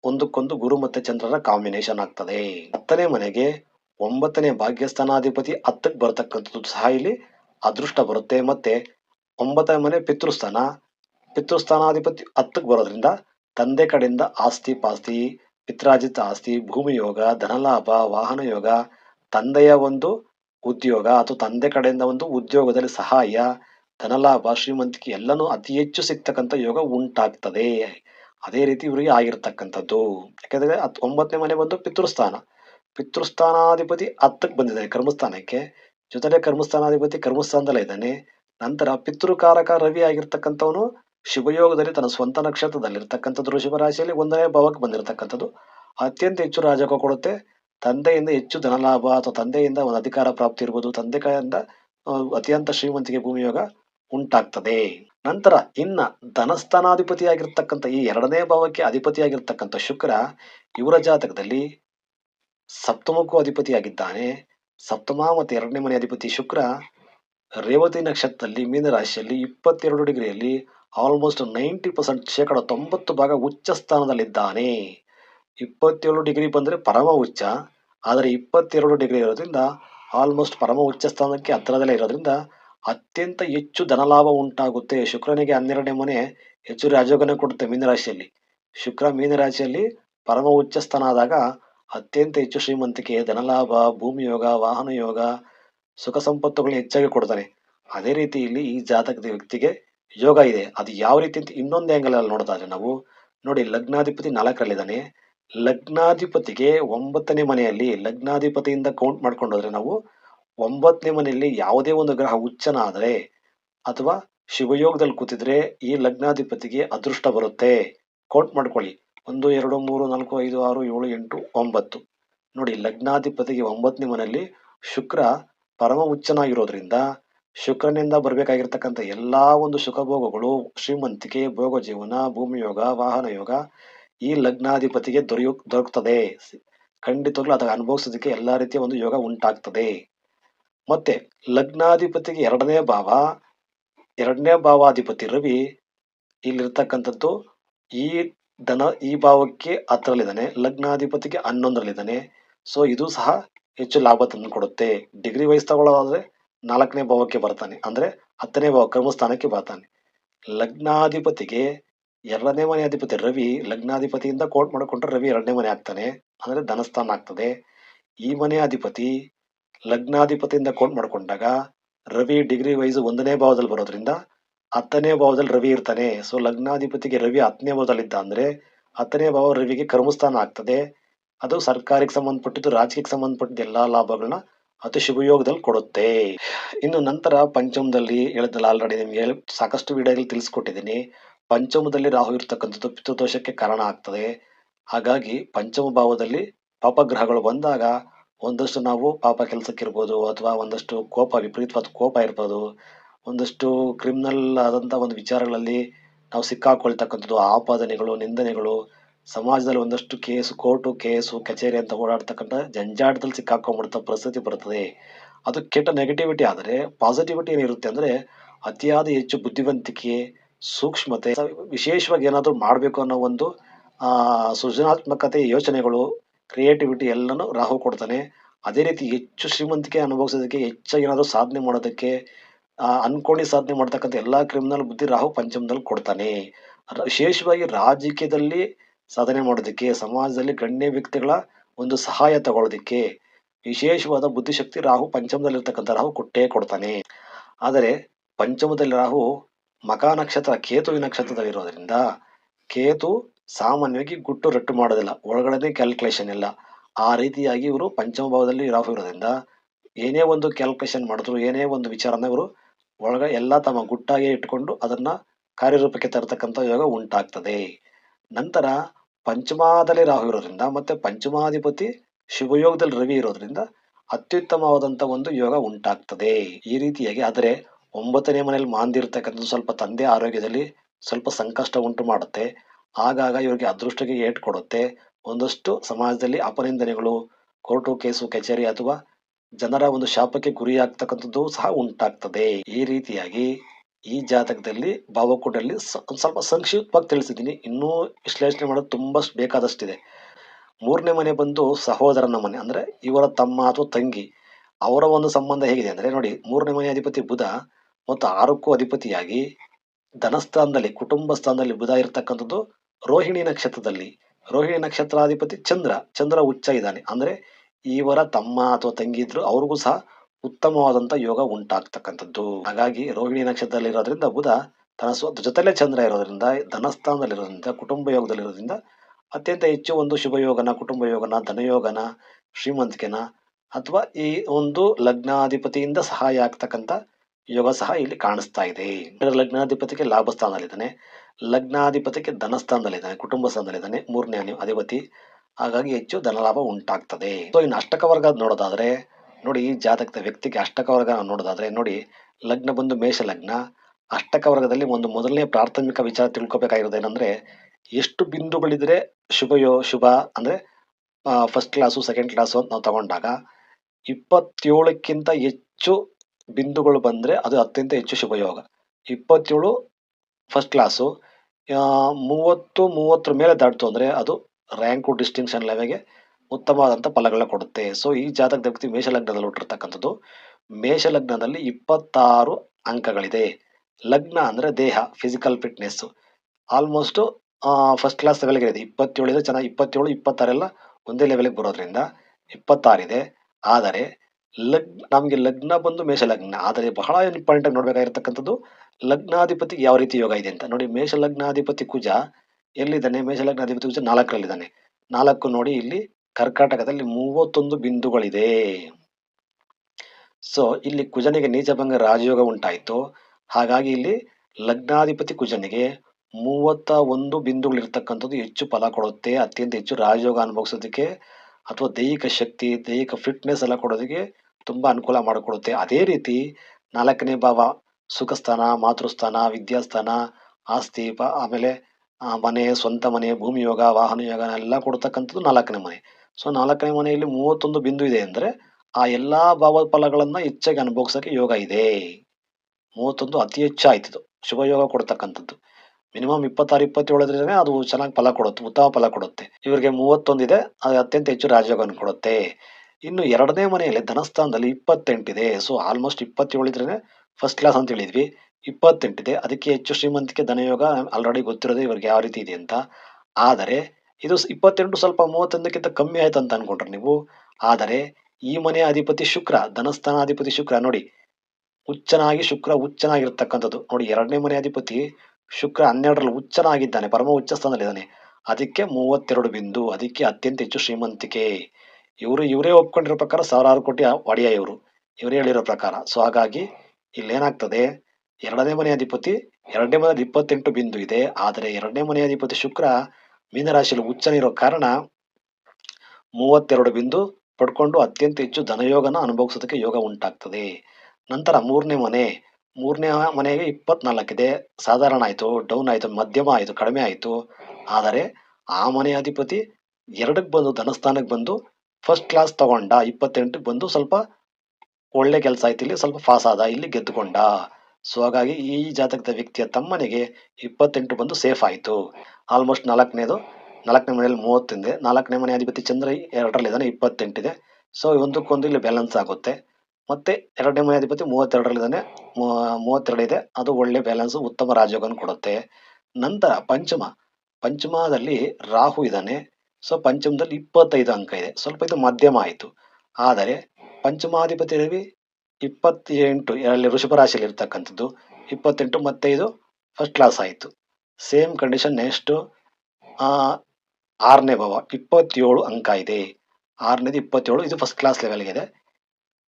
ಒಂದಕ್ಕೊಂದು ಗುರು ಮತ್ತೆ ಚಂದ್ರನ ಕಾಂಬಿನೇಷನ್ ಆಗ್ತದೆ. ಹತ್ತನೇ ಮನೆಗೆ ಒಂಬತ್ತನೇ ಭಾಗ್ಯಸ್ಥಾನಾಧಿಪತಿ ಹತ್ತಕ್ಕೆ ಬರತಕ್ಕಂಥದ್ದು ಸಹ ಇಲ್ಲಿ ಅದೃಷ್ಟ ಬರುತ್ತೆ. ಮತ್ತೆ ಒಂಬತ್ತನೇ ಮನೆ ಪಿತೃಸ್ಥಾನ ಪಿತೃಸ್ಥಾನಾಧಿಪತಿ ಹತ್ತಕ್ಕೆ ಬರೋದ್ರಿಂದ ತಂದೆ ಕಡೆಯಿಂದ ಆಸ್ತಿ ಪಾಸ್ತಿ ಪಿತ್ರಾಜಿತ ಆಸ್ತಿ, ಭೂಮಿ ಯೋಗ, ಧನಲಾಭ, ವಾಹನ ಯೋಗ, ತಂದೆಯ ಒಂದು ಉದ್ಯೋಗ ಅಥವಾ ತಂದೆ ಕಡೆಯಿಂದ ಒಂದು ಉದ್ಯೋಗದಲ್ಲಿ ಸಹಾಯ, ಧನಲಾಭ, ಶ್ರೀಮಂತಿಕೆ ಎಲ್ಲನೂ ಅತಿ ಹೆಚ್ಚು ಸಿಗ್ತಕ್ಕಂಥ ಯೋಗ ಉಂಟಾಗ್ತದೆ. ಅದೇ ರೀತಿ ಇವರಿಗೆ ಆಗಿರ್ತಕ್ಕಂಥದ್ದು. ಯಾಕಂದ್ರೆ ಹತ್ತು ಒಂಬತ್ತನೇ ಮನೆ ಬಂದು ಪಿತೃಸ್ಥಾನ. ಪಿತೃಸ್ಥಾನಾಧಿಪತಿ ಹತ್ತಕ್ಕೆ ಬಂದಿದ್ದಾನೆ ಕರ್ಮಸ್ಥಾನಕ್ಕೆ. ಜೊತೆಗೆ ಕರ್ಮಸ್ಥಾನಾಧಿಪತಿ ಕರ್ಮಸ್ಥಾನದಲ್ಲೇ ಇದ್ದಾನೆ. ನಂತರ ಪಿತೃಕಾರಕ ರವಿ ಆಗಿರ್ತಕ್ಕಂಥವನು ಶುಭಯೋಗದಲ್ಲಿ ತನ್ನ ಸ್ವಂತ ನಕ್ಷತ್ರದಲ್ಲಿರ್ತಕ್ಕಂಥದ್ದು ಋಷಭ ರಾಶಿಯಲ್ಲಿ ಒಂದನೇ ಭಾವಕ್ಕೆ ಬಂದಿರತಕ್ಕಂಥದ್ದು. ಅತ್ಯಂತ ಹೆಚ್ಚು ರಾಜಕ ಕೊಡುತ್ತೆ. ತಂದೆಯಿಂದ ಹೆಚ್ಚು ಧನಲಾಭ ಅಥವಾ ತಂದೆಯಿಂದ ಒಂದು ಅಧಿಕಾರ ಪ್ರಾಪ್ತಿ ಇರ್ಬೋದು. ತಂದೆ ಕಡೆಯಿಂದ ಆ, ಅತ್ಯಂತ ಶ್ರೀಮಂತಿಕೆ ಭೂಮಿಯೋಗ ಉಂಟಾಗ್ತದೆ. ನಂತರ ಇನ್ನ ಧನಸ್ಥಾನಾಧಿಪತಿಯಾಗಿರ್ತಕ್ಕಂಥ ಈ ಎರಡನೇ ಭಾವಕ್ಕೆ ಅಧಿಪತಿಯಾಗಿರ್ತಕ್ಕಂಥ ಶುಕ್ರ ಇವರ ಜಾತಕದಲ್ಲಿ ಸಪ್ತಮಕ್ಕೂ ಅಧಿಪತಿಯಾಗಿದ್ದಾನೆ. ಸಪ್ತಮ ಮತ್ತು ಎರಡನೇ ಮನೆ ಅಧಿಪತಿ ಶುಕ್ರ ರೇವತಿ ನಕ್ಷತ್ರದಲ್ಲಿ ಮೀನ ರಾಶಿಯಲ್ಲಿ ಇಪ್ಪತ್ತೆರಡು ಡಿಗ್ರಿಯಲ್ಲಿ ಆಲ್ಮೋಸ್ಟ್ ನೈಂಟಿ ಪರ್ಸೆಂಟ್ ಶೇಕಡ ತೊಂಬತ್ತು ಭಾಗ ಉಚ್ಚ ಸ್ಥಾನದಲ್ಲಿದ್ದಾನೆ. ಇಪ್ಪತ್ತೇಳು ಡಿಗ್ರಿ ಬಂದರೆ ಪರಮ ಉಚ್ಚ. ಆದರೆ ಇಪ್ಪತ್ತೆರಡು ಡಿಗ್ರಿ ಇರೋದ್ರಿಂದ ಆಲ್ಮೋಸ್ಟ್ ಪರಮ ಉಚ್ಚ ಸ್ಥಾನಕ್ಕೆ ಹತ್ತಿರದಲ್ಲೇ ಇರೋದ್ರಿಂದ ಅತ್ಯಂತ ಹೆಚ್ಚು ಧನಲಾಭ ಉಂಟಾಗುತ್ತೆ. ಶುಕ್ರನಿಗೆ ಹನ್ನೆರಡನೇ ಮನೆ ಹೆಚ್ಚು ರಾಜಯೋಗನ ಕೊಡುತ್ತೆ ಮೀನರಾಶಿಯಲ್ಲಿ. ಶುಕ್ರ ಮೀನರಾಶಿಯಲ್ಲಿ ಪರಮ ಉಚ್ಚ ಸ್ಥಾನ ಆದಾಗ ಅತ್ಯಂತ ಹೆಚ್ಚು ಶ್ರೀಮಂತಿಕೆ, ಧನಲಾಭ, ಭೂಮಿ ಯೋಗ, ವಾಹನ ಯೋಗ, ಸುಖ ಸಂಪತ್ತುಗಳನ್ನ ಹೆಚ್ಚಾಗಿ ಕೊಡ್ತಾನೆ. ಅದೇ ರೀತಿ ಇಲ್ಲಿ ಈ ಜಾತಕದ ವ್ಯಕ್ತಿಗೆ ಯೋಗ ಇದೆ. ಅದು ಯಾವ ರೀತಿ ಅಂತ ಇನ್ನೊಂದು ನೋಡ್ತಾ ಇದ್ರೆ ನಾವು ನೋಡಿ, ಲಗ್ನಾಧಿಪತಿ ನಾಲ್ಕರಲ್ಲಿದ್ದಾನೆ. ಲಗ್ನಾಧಿಪತಿಗೆ ಒಂಬತ್ತನೇ ಮನೆಯಲ್ಲಿ, ಲಗ್ನಾಧಿಪತಿಯಿಂದ ಕೌಂಟ್ ಮಾಡ್ಕೊಂಡು ಹೋದ್ರೆ ನಾವು ಒಂಬತ್ತನೇ ಮನೆಯಲ್ಲಿ ಯಾವುದೇ ಒಂದು ಗ್ರಹ ಉಚ್ಚನ ಆದರೆ ಅಥವಾ ಶಿವಯೋಗದಲ್ಲಿ ಕೂತಿದ್ರೆ ಈ ಲಗ್ನಾಧಿಪತಿಗೆ ಅದೃಷ್ಟ ಬರುತ್ತೆ. ಕೌಂಟ್ ಮಾಡ್ಕೊಳ್ಳಿ. ಒಂದು, ಎರಡು, ಮೂರು, ನಾಲ್ಕು, ಐದು, ಆರು, ಏಳು, ಎಂಟು, ಒಂಬತ್ತು. ನೋಡಿ, ಲಗ್ನಾಧಿಪತಿಗೆ ಒಂಬತ್ತನೇ ಮನೆಯಲ್ಲಿ ಶುಕ್ರ ಪರಮ ಉಚ್ಚನಾಗಿರೋದ್ರಿಂದ ಶುಕ್ರನಿಂದ ಬರಬೇಕಾಗಿರ್ತಕ್ಕಂಥ ಎಲ್ಲ ಒಂದು ಸುಖಭೋಗಗಳು ಶ್ರೀಮಂತಿಕೆ, ಭೋಗ ಜೀವನ, ಭೂಮಿ ಯೋಗ, ವಾಹನ ಯೋಗ ಈ ಲಗ್ನಾಧಿಪತಿಗೆ ದೊರೆಯು ದೊರಕುತ್ತದೆ ಖಂಡಿತವಾಗ್ಲೂ ಅದನ್ನು ಅನುಭವಿಸೋದಕ್ಕೆ ಎಲ್ಲಾ ರೀತಿಯ ಒಂದು ಯೋಗ ಉಂಟಾಗ್ತದೆ. ಮತ್ತೆ ಲಗ್ನಾಧಿಪತಿಗೆ ಎರಡನೇ ಭಾವ, ಎರಡನೇ ಭಾವಾಧಿಪತಿ ರವಿ ಇಲ್ಲಿರ್ತಕ್ಕಂಥದ್ದು ಈ ಧನ, ಈ ಭಾವಕ್ಕೆ ಹತ್ತರಲ್ಲಿದ್ದಾನೆ, ಲಗ್ನಾಧಿಪತಿಗೆ ಹನ್ನೊಂದರಲ್ಲಿದ್ದಾನೆ. ಸೊ ಇದು ಸಹ ಹೆಚ್ಚು ಲಾಭ ತಂದು ಕೊಡುತ್ತೆ ಡಿಗ್ರಿ ವೈಸ್ ತಗೊಳ್ಳೋದಾದ್ರೆ ನಾಲ್ಕನೇ ಭಾವಕ್ಕೆ ಬರ್ತಾನೆ. ಅಂದ್ರೆ ಹತ್ತನೇ ಭಾವ ಕರ್ಮಸ್ಥಾನಕ್ಕೆ ಬರ್ತಾನೆ. ಲಗ್ನಾಧಿಪತಿಗೆ ಎರಡನೇ ಮನೆ ಅಧಿಪತಿ ರವಿ ಲಗ್ನಾಧಿಪತಿಯಿಂದ ಕೋಟ್ ಮಾಡಿಕೊಂಡ್ರೆ ರವಿ ಎರಡನೇ ಮನೆ ಆಗ್ತಾನೆ. ಅಂದ್ರೆ ಧನಸ್ಥಾನ ಆಗ್ತದೆ. ಈ ಮನೆ ಅಧಿಪತಿ ಲಗ್ನಾಧಿಪತಿಯಿಂದ ಕೋಟ್ ಮಾಡಿಕೊಂಡಾಗ ರವಿ ಡಿಗ್ರಿ ವೈಸ್ ಒಂದನೇ ಭಾವದಲ್ಲಿ ಬರೋದ್ರಿಂದ ಹತ್ತನೇ ಭಾವದಲ್ಲಿ ರವಿ ಇರ್ತಾನೆ. ಸೊ ಲಗ್ನಾಧಿಪತಿಗೆ ರವಿ ಹತ್ತನೇ ಭಾವದಲ್ಲಿದ್ದ ಅಂದರೆ ಹತ್ತನೇ ಭಾವ ರವಿಗೆ ಕರ್ಮಸ್ಥಾನ ಆಗ್ತದೆ. ಅದು ಸರ್ಕಾರಕ್ಕೆ ಸಂಬಂಧಪಟ್ಟಿದ್ದು, ರಾಜಕೀಯಕ್ಕೆ ಸಂಬಂಧಪಟ್ಟಿದ್ದ ಎಲ್ಲಾ ಲಾಭಗಳನ್ನ ಅತಿ ಶುಭಯೋಗದಲ್ಲಿ ಕೊಡುತ್ತೆ. ಇನ್ನು ನಂತರ ಪಂಚಮದಲ್ಲಿ ಹೇಳಿದ್ನಲ್ಲ ಆಲ್ರೆಡಿ ನಿಮ್ಗೆ, ಸಾಕಷ್ಟು ವಿಡಿಯೋಗಳು ತಿಳಿಸ್ಕೊಟ್ಟಿದ್ದೀನಿ. ಪಂಚಮದಲ್ಲಿ ರಾಹು ಇರ್ತಕ್ಕಂಥದ್ದು ಪಿತೃದೋಷಕ್ಕೆ ಕಾರಣ ಆಗ್ತದೆ. ಹಾಗಾಗಿ ಪಂಚಮ ಭಾವದಲ್ಲಿ ಪಾಪಗ್ರಹಗಳು ಬಂದಾಗ ಒಂದಷ್ಟು ನಾವು ಪಾಪ ಕೆಲಸಕ್ಕಿರ್ಬೋದು ಅಥವಾ ಒಂದಷ್ಟು ಕೋಪ, ವಿಪರೀತವಾದ ಕೋಪ ಇರ್ಬೋದು. ಒಂದಷ್ಟು ಕ್ರಿಮಿನಲ್ ಆದಂಥ ಒಂದು ವಿಚಾರಗಳಲ್ಲಿ ನಾವು ಸಿಕ್ಕಾಕೊಳ್ತಕ್ಕಂಥದ್ದು ಆಪಾದನೆಗಳು, ನಿಂದನೆಗಳು ಸಮಾಜದಲ್ಲಿ ಒಂದಷ್ಟು ಕೇಸು ಕೋರ್ಟು ಕೇಸು ಕಚೇರಿ ಅಂತ ಓಡಾಡ್ತಕ್ಕಂಥ ಜಂಜಾಟದಲ್ಲಿ ಸಿಕ್ಕಾಕೊಂಡ್ಬಿಡ್ತ ಪರಿಸ್ಥಿತಿ ಬರ್ತದೆ. ಅದು ಕೆಟ್ಟ ನೆಗೆಟಿವಿಟಿ ಆದರೆ ಪಾಸಿಟಿವಿಟಿ ಏನಿರುತ್ತೆ ಅಂದ್ರೆ ಅತಿಯಾದ ಹೆಚ್ಚು ಬುದ್ಧಿವಂತಿಕೆ ಸೂಕ್ಷ್ಮತೆ ವಿಶೇಷವಾಗಿ ಏನಾದರೂ ಮಾಡಬೇಕು ಅನ್ನೋ ಒಂದು ಸೃಜನಾತ್ಮಕತೆ ಯೋಚನೆಗಳು ಕ್ರಿಯೇಟಿವಿಟಿ ಎಲ್ಲನೂ ರಾಹು ಕೊಡ್ತಾನೆ. ಅದೇ ರೀತಿ ಹೆಚ್ಚು ಶ್ರೀಮಂತಿಕೆ ಅನುಭವಿಸೋದಕ್ಕೆ ಹೆಚ್ಚಾಗಿ ಏನಾದರೂ ಸಾಧನೆ ಮಾಡೋದಕ್ಕೆ ಆ, ಅನ್ಕೋಣಿ ಸಾಧನೆ ಮಾಡ್ತಕ್ಕಂಥ ಎಲ್ಲಾ ಕ್ರಿಮಿನಲ್ ಬುದ್ಧಿ ರಾಹು ಪಂಚಮದಲ್ಲಿ ಕೊಡ್ತಾನೆ. ವಿಶೇಷವಾಗಿ ರಾಜಕೀಯದಲ್ಲಿ ಸಾಧನೆ ಮಾಡೋದಕ್ಕೆ, ಸಮಾಜದಲ್ಲಿ ಗಣ್ಯ ವ್ಯಕ್ತಿಗಳ ಒಂದು ಸಹಾಯ ತಗೊಳ್ಳೋದಕ್ಕೆ ವಿಶೇಷವಾದ ಬುದ್ಧಿಶಕ್ತಿ ರಾಹು ಪಂಚಮದಲ್ಲಿರ್ತಕ್ಕಂಥ ರಾಹು ಕೊಟ್ಟೇ ಕೊಡ್ತಾನೆ. ಆದರೆ ಪಂಚಮದಲ್ಲಿ ರಾಹು ಮಕ ನಕ್ಷತ್ರ, ಕೇತುವಿನ ನಕ್ಷತ್ರದಲ್ಲಿರೋದ್ರಿಂದ ಕೇತು ಸಾಮಾನ್ಯವಾಗಿ ಗುಟ್ಟು ರಟ್ಟು ಮಾಡೋದಿಲ್ಲ ಒಳಗಡೆ ಕ್ಯಾಲ್ಕುಲೇಷನ್ ಇಲ್ಲ. ಆ ರೀತಿಯಾಗಿ ಇವರು ಪಂಚಮ ಭಾವದಲ್ಲಿ ರಾಹು ಇರೋದ್ರಿಂದ ಏನೇ ಒಂದು ಕ್ಯಾಲ್ಕುಲೇಷನ್ ಮಾಡಿದ್ರು, ಏನೇ ಒಂದು ವಿಚಾರನ ಇವರು ಒಳಗೆ ಎಲ್ಲ ತಮ್ಮ ಗುಟ್ಟಾಗೆ ಇಟ್ಕೊಂಡು ಅದನ್ನ ಕಾರ್ಯರೂಪಕ್ಕೆ ತರತಕ್ಕಂಥ ಯೋಗ ಉಂಟಾಗ್ತದೆ. ನಂತರ ಪಂಚಮಾದಲ್ಲಿ ರಾಹು ಇರೋದ್ರಿಂದ ಮತ್ತೆ ಪಂಚಮಾಧಿಪತಿ ಶಿವಯೋಗದಲ್ಲಿ ರವಿ ಇರೋದ್ರಿಂದ ಅತ್ಯುತ್ತಮವಾದಂಥ ಒಂದು ಯೋಗ ಉಂಟಾಗ್ತದೆ. ಈ ರೀತಿಯಾಗಿ ಆದರೆ ಒಂಬತ್ತನೇ ಮನೆಯಲ್ಲಿ ಮಾಂದಿರ್ತಕ್ಕಂಥದ್ದು ಸ್ವಲ್ಪ ತಂದೆ ಆರೋಗ್ಯದಲ್ಲಿ ಸ್ವಲ್ಪ ಸಂಕಷ್ಟ ಉಂಟು ಮಾಡುತ್ತೆ. ಆಗಾಗ ಇವರಿಗೆ ಅದೃಷ್ಟಕ್ಕೆ ಏಟು ಕೊಡುತ್ತೆ. ಒಂದಷ್ಟು ಸಮಾಜದಲ್ಲಿ ಅಪನಿಂದನೆಗಳು, ಕೋರ್ಟು ಕೇಸು, ಕಚೇರಿ ಅಥವಾ ಜನರ ಒಂದು ಶಾಪಕ್ಕೆ ಗುರಿಯಾಗ್ತಕ್ಕಂಥದ್ದು ಸಹ ಉಂಟಾಗ್ತದೆ. ಈ ರೀತಿಯಾಗಿ ಈ ಜಾತಕದಲ್ಲಿ ಒಂದ್ ಸ್ವಲ್ಪ ಸಂಕ್ಷಿಪ್ತವಾಗಿ ತಿಳಿಸಿದ್ದೀನಿ. ಇನ್ನೂ ವಿಶ್ಲೇಷಣೆ ಮಾಡೋದು ತುಂಬ ಬೇಕಾದಷ್ಟಿದೆ. ಮೂರನೇ ಮನೆ ಬಂದು ಸಹೋದರನ ಮನೆ, ಅಂದ್ರೆ ಇವರ ತಮ್ಮ ಅಥವಾ ತಂಗಿ, ಅವರ ಒಂದು ಸಂಬಂಧ ಹೇಗಿದೆ? ಅಂದರೆ ನೋಡಿ, ಮೂರನೇ ಮನೆ ಅಧಿಪತಿ ಬುಧ ಮತ್ತು ಆರಕ್ಕೂ ಅಧಿಪತಿಯಾಗಿ ಧನಸ್ಥಾನದಲ್ಲಿ, ಕುಟುಂಬ ಸ್ಥಾನದಲ್ಲಿ ಬುಧ ಇರತಕ್ಕಂಥದ್ದು ರೋಹಿಣಿ ನಕ್ಷತ್ರದಲ್ಲಿ. ರೋಹಿಣಿ ನಕ್ಷತ್ರಾಧಿಪತಿ ಚಂದ್ರ ಚಂದ್ರ ಉಚ್ಚ ಇದ್ದಾನೆ. ಅಂದರೆ ಇವರ ತಮ್ಮ ಅಥವಾ ತಂಗಿ ಇದ್ದರು ಅವ್ರಿಗೂ ಸಹ ಉತ್ತಮವಾದಂತ ಯೋಗ ಉಂಟಾಗ್ತಕ್ಕಂಥದ್ದು. ಹಾಗಾಗಿ ರೋಹಿಣಿ ನಕ್ಷತ್ರದಲ್ಲಿ ಇರೋದ್ರಿಂದ ಬುಧ ತನ್ನ ಸ್ವ ಜೊತೆಲೇ ಚಂದ್ರ ಇರೋದ್ರಿಂದ ಧನಸ್ಥಾನದಲ್ಲಿರೋದ್ರಿಂದ ಕುಟುಂಬ ಯೋಗದಲ್ಲಿರೋದ್ರಿಂದ ಅತ್ಯಂತ ಹೆಚ್ಚು ಒಂದು ಶುಭ ಯೋಗನ ಕುಟುಂಬ ಯೋಗನ, ಧನಯೋಗನ, ಶ್ರೀಮಂತಿಕೆನ ಅಥವಾ ಈ ಒಂದು ಲಗ್ನಾಧಿಪತಿಯಿಂದ ಸಹಾಯ ಆಗ್ತಕ್ಕಂಥ ಯೋಗ ಸಹ ಇಲ್ಲಿ ಕಾಣಿಸ್ತಾ ಇದೆ. ಲಗ್ನಾಧಿಪತಿಗೆ ಲಾಭ ಸ್ಥಾನದಲ್ಲಿದ್ದಾನೆ. ಲಗ್ನಾಧಿಪತಿಗೆ ಧನಸ್ಥಾನದಲ್ಲಿದ್ದಾನೆ ಕುಟುಂಬ ಸ್ಥಾನದಲ್ಲಿದ್ದಾನೆ, ಮೂರನೇ ಅಧಿಪತಿ. ಹಾಗಾಗಿ ಹೆಚ್ಚು ಧನಲಾಭ ಉಂಟಾಗ್ತದೆ. ಸೊ ಇನ್ನು ಅಷ್ಟಕ ವರ್ಗ ನೋಡೋದಾದ್ರೆ ನೋಡಿ ಜಾತಕದ ವ್ಯಕ್ತಿಗೆ ಅಷ್ಟಕ ವರ್ಗ ನಾವು ನೋಡೋದಾದ್ರೆ ನೋಡಿ, ಲಗ್ನ ಬಂದು ಮೇಷ ಲಗ್ನ ಅಷ್ಟಕ ವರ್ಗದಲ್ಲಿ ಒಂದು ಮೊದಲನೇ ಪ್ರಾಥಮಿಕ ವಿಚಾರ ತಿಳ್ಕೊಬೇಕಾಗಿರೋದು ಏನಂದ್ರೆ ಎಷ್ಟು ಬಿಂದುಗಳಿದ್ರೆ ಶುಭ ಯೋ ಶುಭ ಅಂದ್ರೆ ಫಸ್ಟ್ ಕ್ಲಾಸು ಸೆಕೆಂಡ್ ಕ್ಲಾಸು ಅಂತ ನಾವು ತಗೊಂಡಾಗ, ಇಪ್ಪತ್ತೇಳಕ್ಕಿಂತ ಹೆಚ್ಚು ಬಿಂದುಗಳು ಬಂದ್ರೆ ಅದು ಅತ್ಯಂತ ಹೆಚ್ಚು ಶುಭಯೋಗ. ಇಪ್ಪತ್ತೇಳು ಫಸ್ಟ್ ಕ್ಲಾಸು ಮೂವತ್ತು, ಮೂವತ್ತರ ಮೇಲೆ ದಾಟ್ತು ಅಂದ್ರೆ ಅದು ರ್ಯಾಂಕು ಡಿಸ್ಟಿಂಕ್ಷನ್ ಲೆವೆಲ್ಗೆ ಉತ್ತಮವಾದಂಥ ಫಲಗಳನ್ನ ಕೊಡುತ್ತೆ. ಸೊ ಈ ಜಾತಕದ ವ್ಯಕ್ತಿ ಮೇಷಲಗ್ನದಲ್ಲಿ ಹುಟ್ಟಿರ್ತಕ್ಕಂಥದ್ದು. ಮೇಷಲಗ್ನದಲ್ಲಿ ಇಪ್ಪತ್ತಾರು ಅಂಕಗಳಿದೆ. ಲಗ್ನ ಅಂದರೆ ದೇಹ physical fitness almost first class ಲೆವೆಲ್ಗೆ ಇಪ್ಪತ್ತೇಳು ಇದೆ. ಚೆನ್ನಾಗಿ ಇಪ್ಪತ್ತೇಳು, ಇಪ್ಪತ್ತಾರೆಲ್ಲ ಒಂದೇ ಲೆವೆಲ್ಗೆ ಬರೋದ್ರಿಂದ ಇಪ್ಪತ್ತಾರಿದೆ ಆದರೆ ಲಗ್ನ ನಮಗೆ ಲಗ್ನ ಬಂದು ಮೇಷಲಗ್ನ. ಆದರೆ, ಬಹಳ ಇಂಪಾರ್ಟೆಂಟ್ ನೋಡಬೇಕಾಗಿರ್ತಕ್ಕಂಥದ್ದು ಲಗ್ನಾಧಿಪತಿ ಯಾವ ರೀತಿ ಯೋಗ ಇದೆ ಅಂತ. ನೋಡಿ ಮೇಷ ಲಗ್ನಾಧಿಪತಿ ಕುಜ ಎಲ್ಲಿದ್ದಾನೆ? ಮೇಷಲಗ್ನಾಧಿಪತಿ ಕುಜ ನಾಲ್ಕರಲ್ಲಿದ್ದಾನೆ. ನಾಲ್ಕು ನೋಡಿ ಇಲ್ಲಿ ಕರ್ಕಾಟಕದಲ್ಲಿ ಮೂವತ್ತೊಂದು ಬಿಂದುಗಳಿದೆ. ಸೊ ಇಲ್ಲಿ ಕುಜನಿಗೆ ನೀಚಭಂಗ ರಾಜಯೋಗ ಉಂಟಾಯಿತು. ಹಾಗಾಗಿ ಇಲ್ಲಿ ಲಗ್ನಾಧಿಪತಿ ಕುಜನಿಗೆ ಮೂವತ್ತ ಒಂದು ಬಿಂದುಗಳಿರ್ತಕ್ಕಂಥದ್ದು ಹೆಚ್ಚು ಫಲ ಕೊಡುತ್ತೆ. ಅತ್ಯಂತ ಹೆಚ್ಚು ರಾಜಯೋಗ ಅನುಭವಿಸೋದಕ್ಕೆ ಅಥವಾ ದೈಹಿಕ ಶಕ್ತಿ, ದೈಹಿಕ ಫಿಟ್ನೆಸ್ ಎಲ್ಲ ಕೊಡೋದಕ್ಕೆ ತುಂಬ ಅನುಕೂಲ ಮಾಡಿಕೊಡುತ್ತೆ. ಅದೇ ರೀತಿ ನಾಲ್ಕನೇ ಭಾವ ಸುಖಸ್ಥಾನ, ಮಾತೃಸ್ಥಾನ, ವಿದ್ಯಾಸ್ಥಾನ, ಆಸ್ತಿ ಆಮೇಲೆ ಮನೆ, ಸ್ವಂತ ಮನೆ, ಭೂಮಿ ಯೋಗ, ವಾಹನ ಯೋಗ ಎಲ್ಲ ಕೊಡ್ತಕ್ಕಂಥದ್ದು ನಾಲ್ಕನೇ ಮನೆ. ಸೊ ನಾಲ್ಕನೇ ಮನೆಯಲ್ಲಿ ಮೂವತ್ತೊಂದು ಬಿಂದು ಇದೆ ಅಂದ್ರೆ ಆ ಎಲ್ಲಾ ಭಾವ ಫಲಗಳನ್ನ ಹೆಚ್ಚಾಗಿ ಅನುಭವಿಸೋಕ್ಕೆ ಯೋಗ ಇದೆ. ಮೂವತ್ತೊಂದು ಅತಿ ಹೆಚ್ಚು ಆಯ್ತದು ಶುಭ ಯೋಗ ಕೊಡ್ತಕ್ಕಂಥದ್ದು. ಮಿನಿಮಮ್ ಇಪ್ಪತ್ತಾರು ಇಪ್ಪತ್ತೇಳದ್ರೆ ಅದು ಚೆನ್ನಾಗಿ ಫಲ ಕೊಡುತ್ತೆ, ಉತ್ತಮ ಫಲ ಕೊಡುತ್ತೆ. ಇವರಿಗೆ ಮೂವತ್ತೊಂದಿದೆ, ಅದು ಅತ್ಯಂತ ಹೆಚ್ಚು ರಾಜಯೋಗವನ್ನು ಕೊಡುತ್ತೆ. ಇನ್ನು ಎರಡನೇ ಮನೆಯಲ್ಲಿ ಧನಸ್ಥಾನದಲ್ಲಿ ಇಪ್ಪತ್ತೆಂಟಿದೆ. ಸೊ ಆಲ್ಮೋಸ್ಟ್ ಇಪ್ಪತ್ತೇಳಿದ್ರೆ ಫಸ್ಟ್ ಕ್ಲಾಸ್ ಅಂತ ಹೇಳಿದ್ವಿ. ಇಪ್ಪತ್ತೆಂಟಿದೆ. ಅದಕ್ಕೆ ಹೆಚ್ಚು ಶ್ರೀಮಂತಿಕೆ ಧನಯೋಗ ಆಲ್ರೆಡಿ ಗೊತ್ತಿರೋದೇ ಇವ್ರಿಗೆ ಯಾವ ರೀತಿ ಇದೆ ಅಂತ. ಆದರೆ ಇದು ಇಪ್ಪತ್ತೆಂಟು ಸ್ವಲ್ಪ ಮೂವತ್ತೊಂದಕ್ಕಿಂತ ಕಮ್ಮಿ ಆಯ್ತು ಅಂತ ಅನ್ಕೊಂಡ್ರೆ ನೀವು. ಆದರೆ ಈ ಮನೆಯ ಅಧಿಪತಿ ಶುಕ್ರ, ಧನಸ್ಥಾನಾಧಿಪತಿ ಶುಕ್ರ ನೋಡಿ, ಹುಚ್ಚನಾಗಿ ಶುಕ್ರ ಹುಚ್ಚನಾಗಿರ್ತಕ್ಕಂಥದ್ದು. ನೋಡಿ, ಎರಡನೇ ಮನೆ ಅಧಿಪತಿ ಶುಕ್ರ ಹನ್ನೆರಡರಲ್ಲಿ ಹುಚ್ಚನಾಗಿದ್ದಾನೆ, ಪರಮ ಉಚ್ಚ ಸ್ಥಾನದಲ್ಲಿದ್ದಾನೆ ಅದಕ್ಕೆ ಮೂವತ್ತೆರಡು ಬಿಂದು, ಅದಕ್ಕೆ ಅತ್ಯಂತ ಹೆಚ್ಚು ಶ್ರೀಮಂತಿಕೆ. ಇವರು ಇವರೇ ಒಪ್ಕೊಂಡಿರೋ ಪ್ರಕಾರ ಸಾವಿರಾರು ಕೋಟಿ ಒಡೆಯ ಇವರು. ಇವರೇ ಹೇಳಿರೋ ಪ್ರಕಾರ. ಸೊ, ಹಾಗಾಗಿ ಇಲ್ಲೇನಾಗ್ತದೆ, ಎರಡನೇ ಮನೆ ಅಧಿಪತಿ, ಎರಡನೇ ಮನೆ ಇಪ್ಪತ್ತೆಂಟು ಬಿಂದು ಇದೆ. ಆದರೆ ಎರಡನೇ ಮನೆ ಅಧಿಪತಿ ಶುಕ್ರ ಮೀನರಾಶಿಯಲ್ಲಿ ಹುಚ್ಚನಿರೋ ಕಾರಣ ಮೂವತ್ತೆರಡು ಬಿಂದು ಪಡ್ಕೊಂಡು ಅತ್ಯಂತ ಹೆಚ್ಚು ಧನಯೋಗನ ಅನುಭವಿಸೋದಕ್ಕೆ ಯೋಗ ಉಂಟಾಗ್ತದೆ. ನಂತರ ಮೂರನೇ ಮನೆ, ಮೂರನೇ ಮನೆಗೆ ಇಪ್ಪತ್ನಾಲ್ಕಿದೆ. ಸಾಧಾರಣ ಆಯಿತು, ಡೌನ್ ಆಯಿತು, ಮಧ್ಯಮ ಆಯಿತು, ಕಡಿಮೆ ಆಯಿತು. ಆದರೆ ಆ ಮನೆಯ ಅಧಿಪತಿ ಎರಡಕ್ಕೆ ಬಂದು ಧನಸ್ಥಾನಕ್ಕೆ ಬಂದು ಫಸ್ಟ್ ಕ್ಲಾಸ್ ತಗೊಂಡ, ಇಪ್ಪತ್ತೆಂಟಕ್ಕೆ ಬಂದು ಸ್ವಲ್ಪ ಒಳ್ಳೆ ಕೆಲಸ ಆಯ್ತು, ಇಲ್ಲಿ ಸ್ವಲ್ಪ ಫಾಸ್ ಆದ, ಇಲ್ಲಿ ಗೆದ್ದುಕೊಂಡ. ಸೊ ಹಾಗಾಗಿ ಈ ಜಾತಕದ ವ್ಯಕ್ತಿಯ ತಮ್ಮನಿಗೆ ಇಪ್ಪತ್ತೆಂಟು ಬಂದು ಸೇಫ್ ಆಯಿತು. ಆಲ್ಮೋಸ್ಟ್ ನಾಲ್ಕನೇದು, ನಾಲ್ಕನೇ ಮನೆಯಲ್ಲಿ ಮೂವತ್ತಿದೆ, ನಾಲ್ಕನೇ ಮನೆ ಅಧಿಪತಿ ಚಂದ್ರ ಎರಡರಲ್ಲಿದ್ದಾನೆ ಇಪ್ಪತ್ತೆಂಟಿದೆ ಸೊ ಒಂದಕ್ಕೊಂದು ಇಲ್ಲಿ ಬ್ಯಾಲೆನ್ಸ್ ಆಗುತ್ತೆ. ಮತ್ತೆ ಎರಡನೇ ಮನೆ ಅಧಿಪತಿ ಮೂವತ್ತೆರಡರಲ್ಲಿದ್ದಾನೆ ಇದ್ದಾನೆ ಮೂವತ್ತೆರಡು ಇದೆ ಅದು ಒಳ್ಳೆ ಬ್ಯಾಲೆನ್ಸ್ ಉತ್ತಮ ರಾಜಯೋಗನ ಕೊಡುತ್ತೆ. ನಂತರ ಪಂಚಮ, ಪಂಚಮದಲ್ಲಿ ರಾಹು ಇದ್ದಾನೆ. ಸೊ ಪಂಚಮದಲ್ಲಿ ಇಪ್ಪತ್ತೈದು ಅಂಕ ಇದೆ. ಸ್ವಲ್ಪ ಇದು ಮಧ್ಯಮ ಆಯಿತು. ಆದರೆ ಪಂಚಮಾಧಿಪತಿ ರವಿ ಇಪ್ಪತ್ತೆಂಟು ಅಲ್ಲಿ ವೃಷಭ ರಾಶಿಯಲ್ಲಿ ಇರ್ತಕ್ಕಂಥದ್ದು, ಇಪ್ಪತ್ತೆಂಟು ಮತ್ತೆ ಇದು ಫಸ್ಟ್ ಕ್ಲಾಸ್ ಆಯಿತು ಸೇಮ್ ಕಂಡೀಷನ್ ನೆಕ್ಸ್ಟು ಆರನೇ ಭಾವ, ಇಪ್ಪತ್ತೇಳು ಅಂಕ ಇದೆ. ಆರನೇದು ಇಪ್ಪತ್ತೇಳು, ಇದು ಫಸ್ಟ್ ಕ್ಲಾಸ್ ಲೆವೆಲ್ಗಿದೆ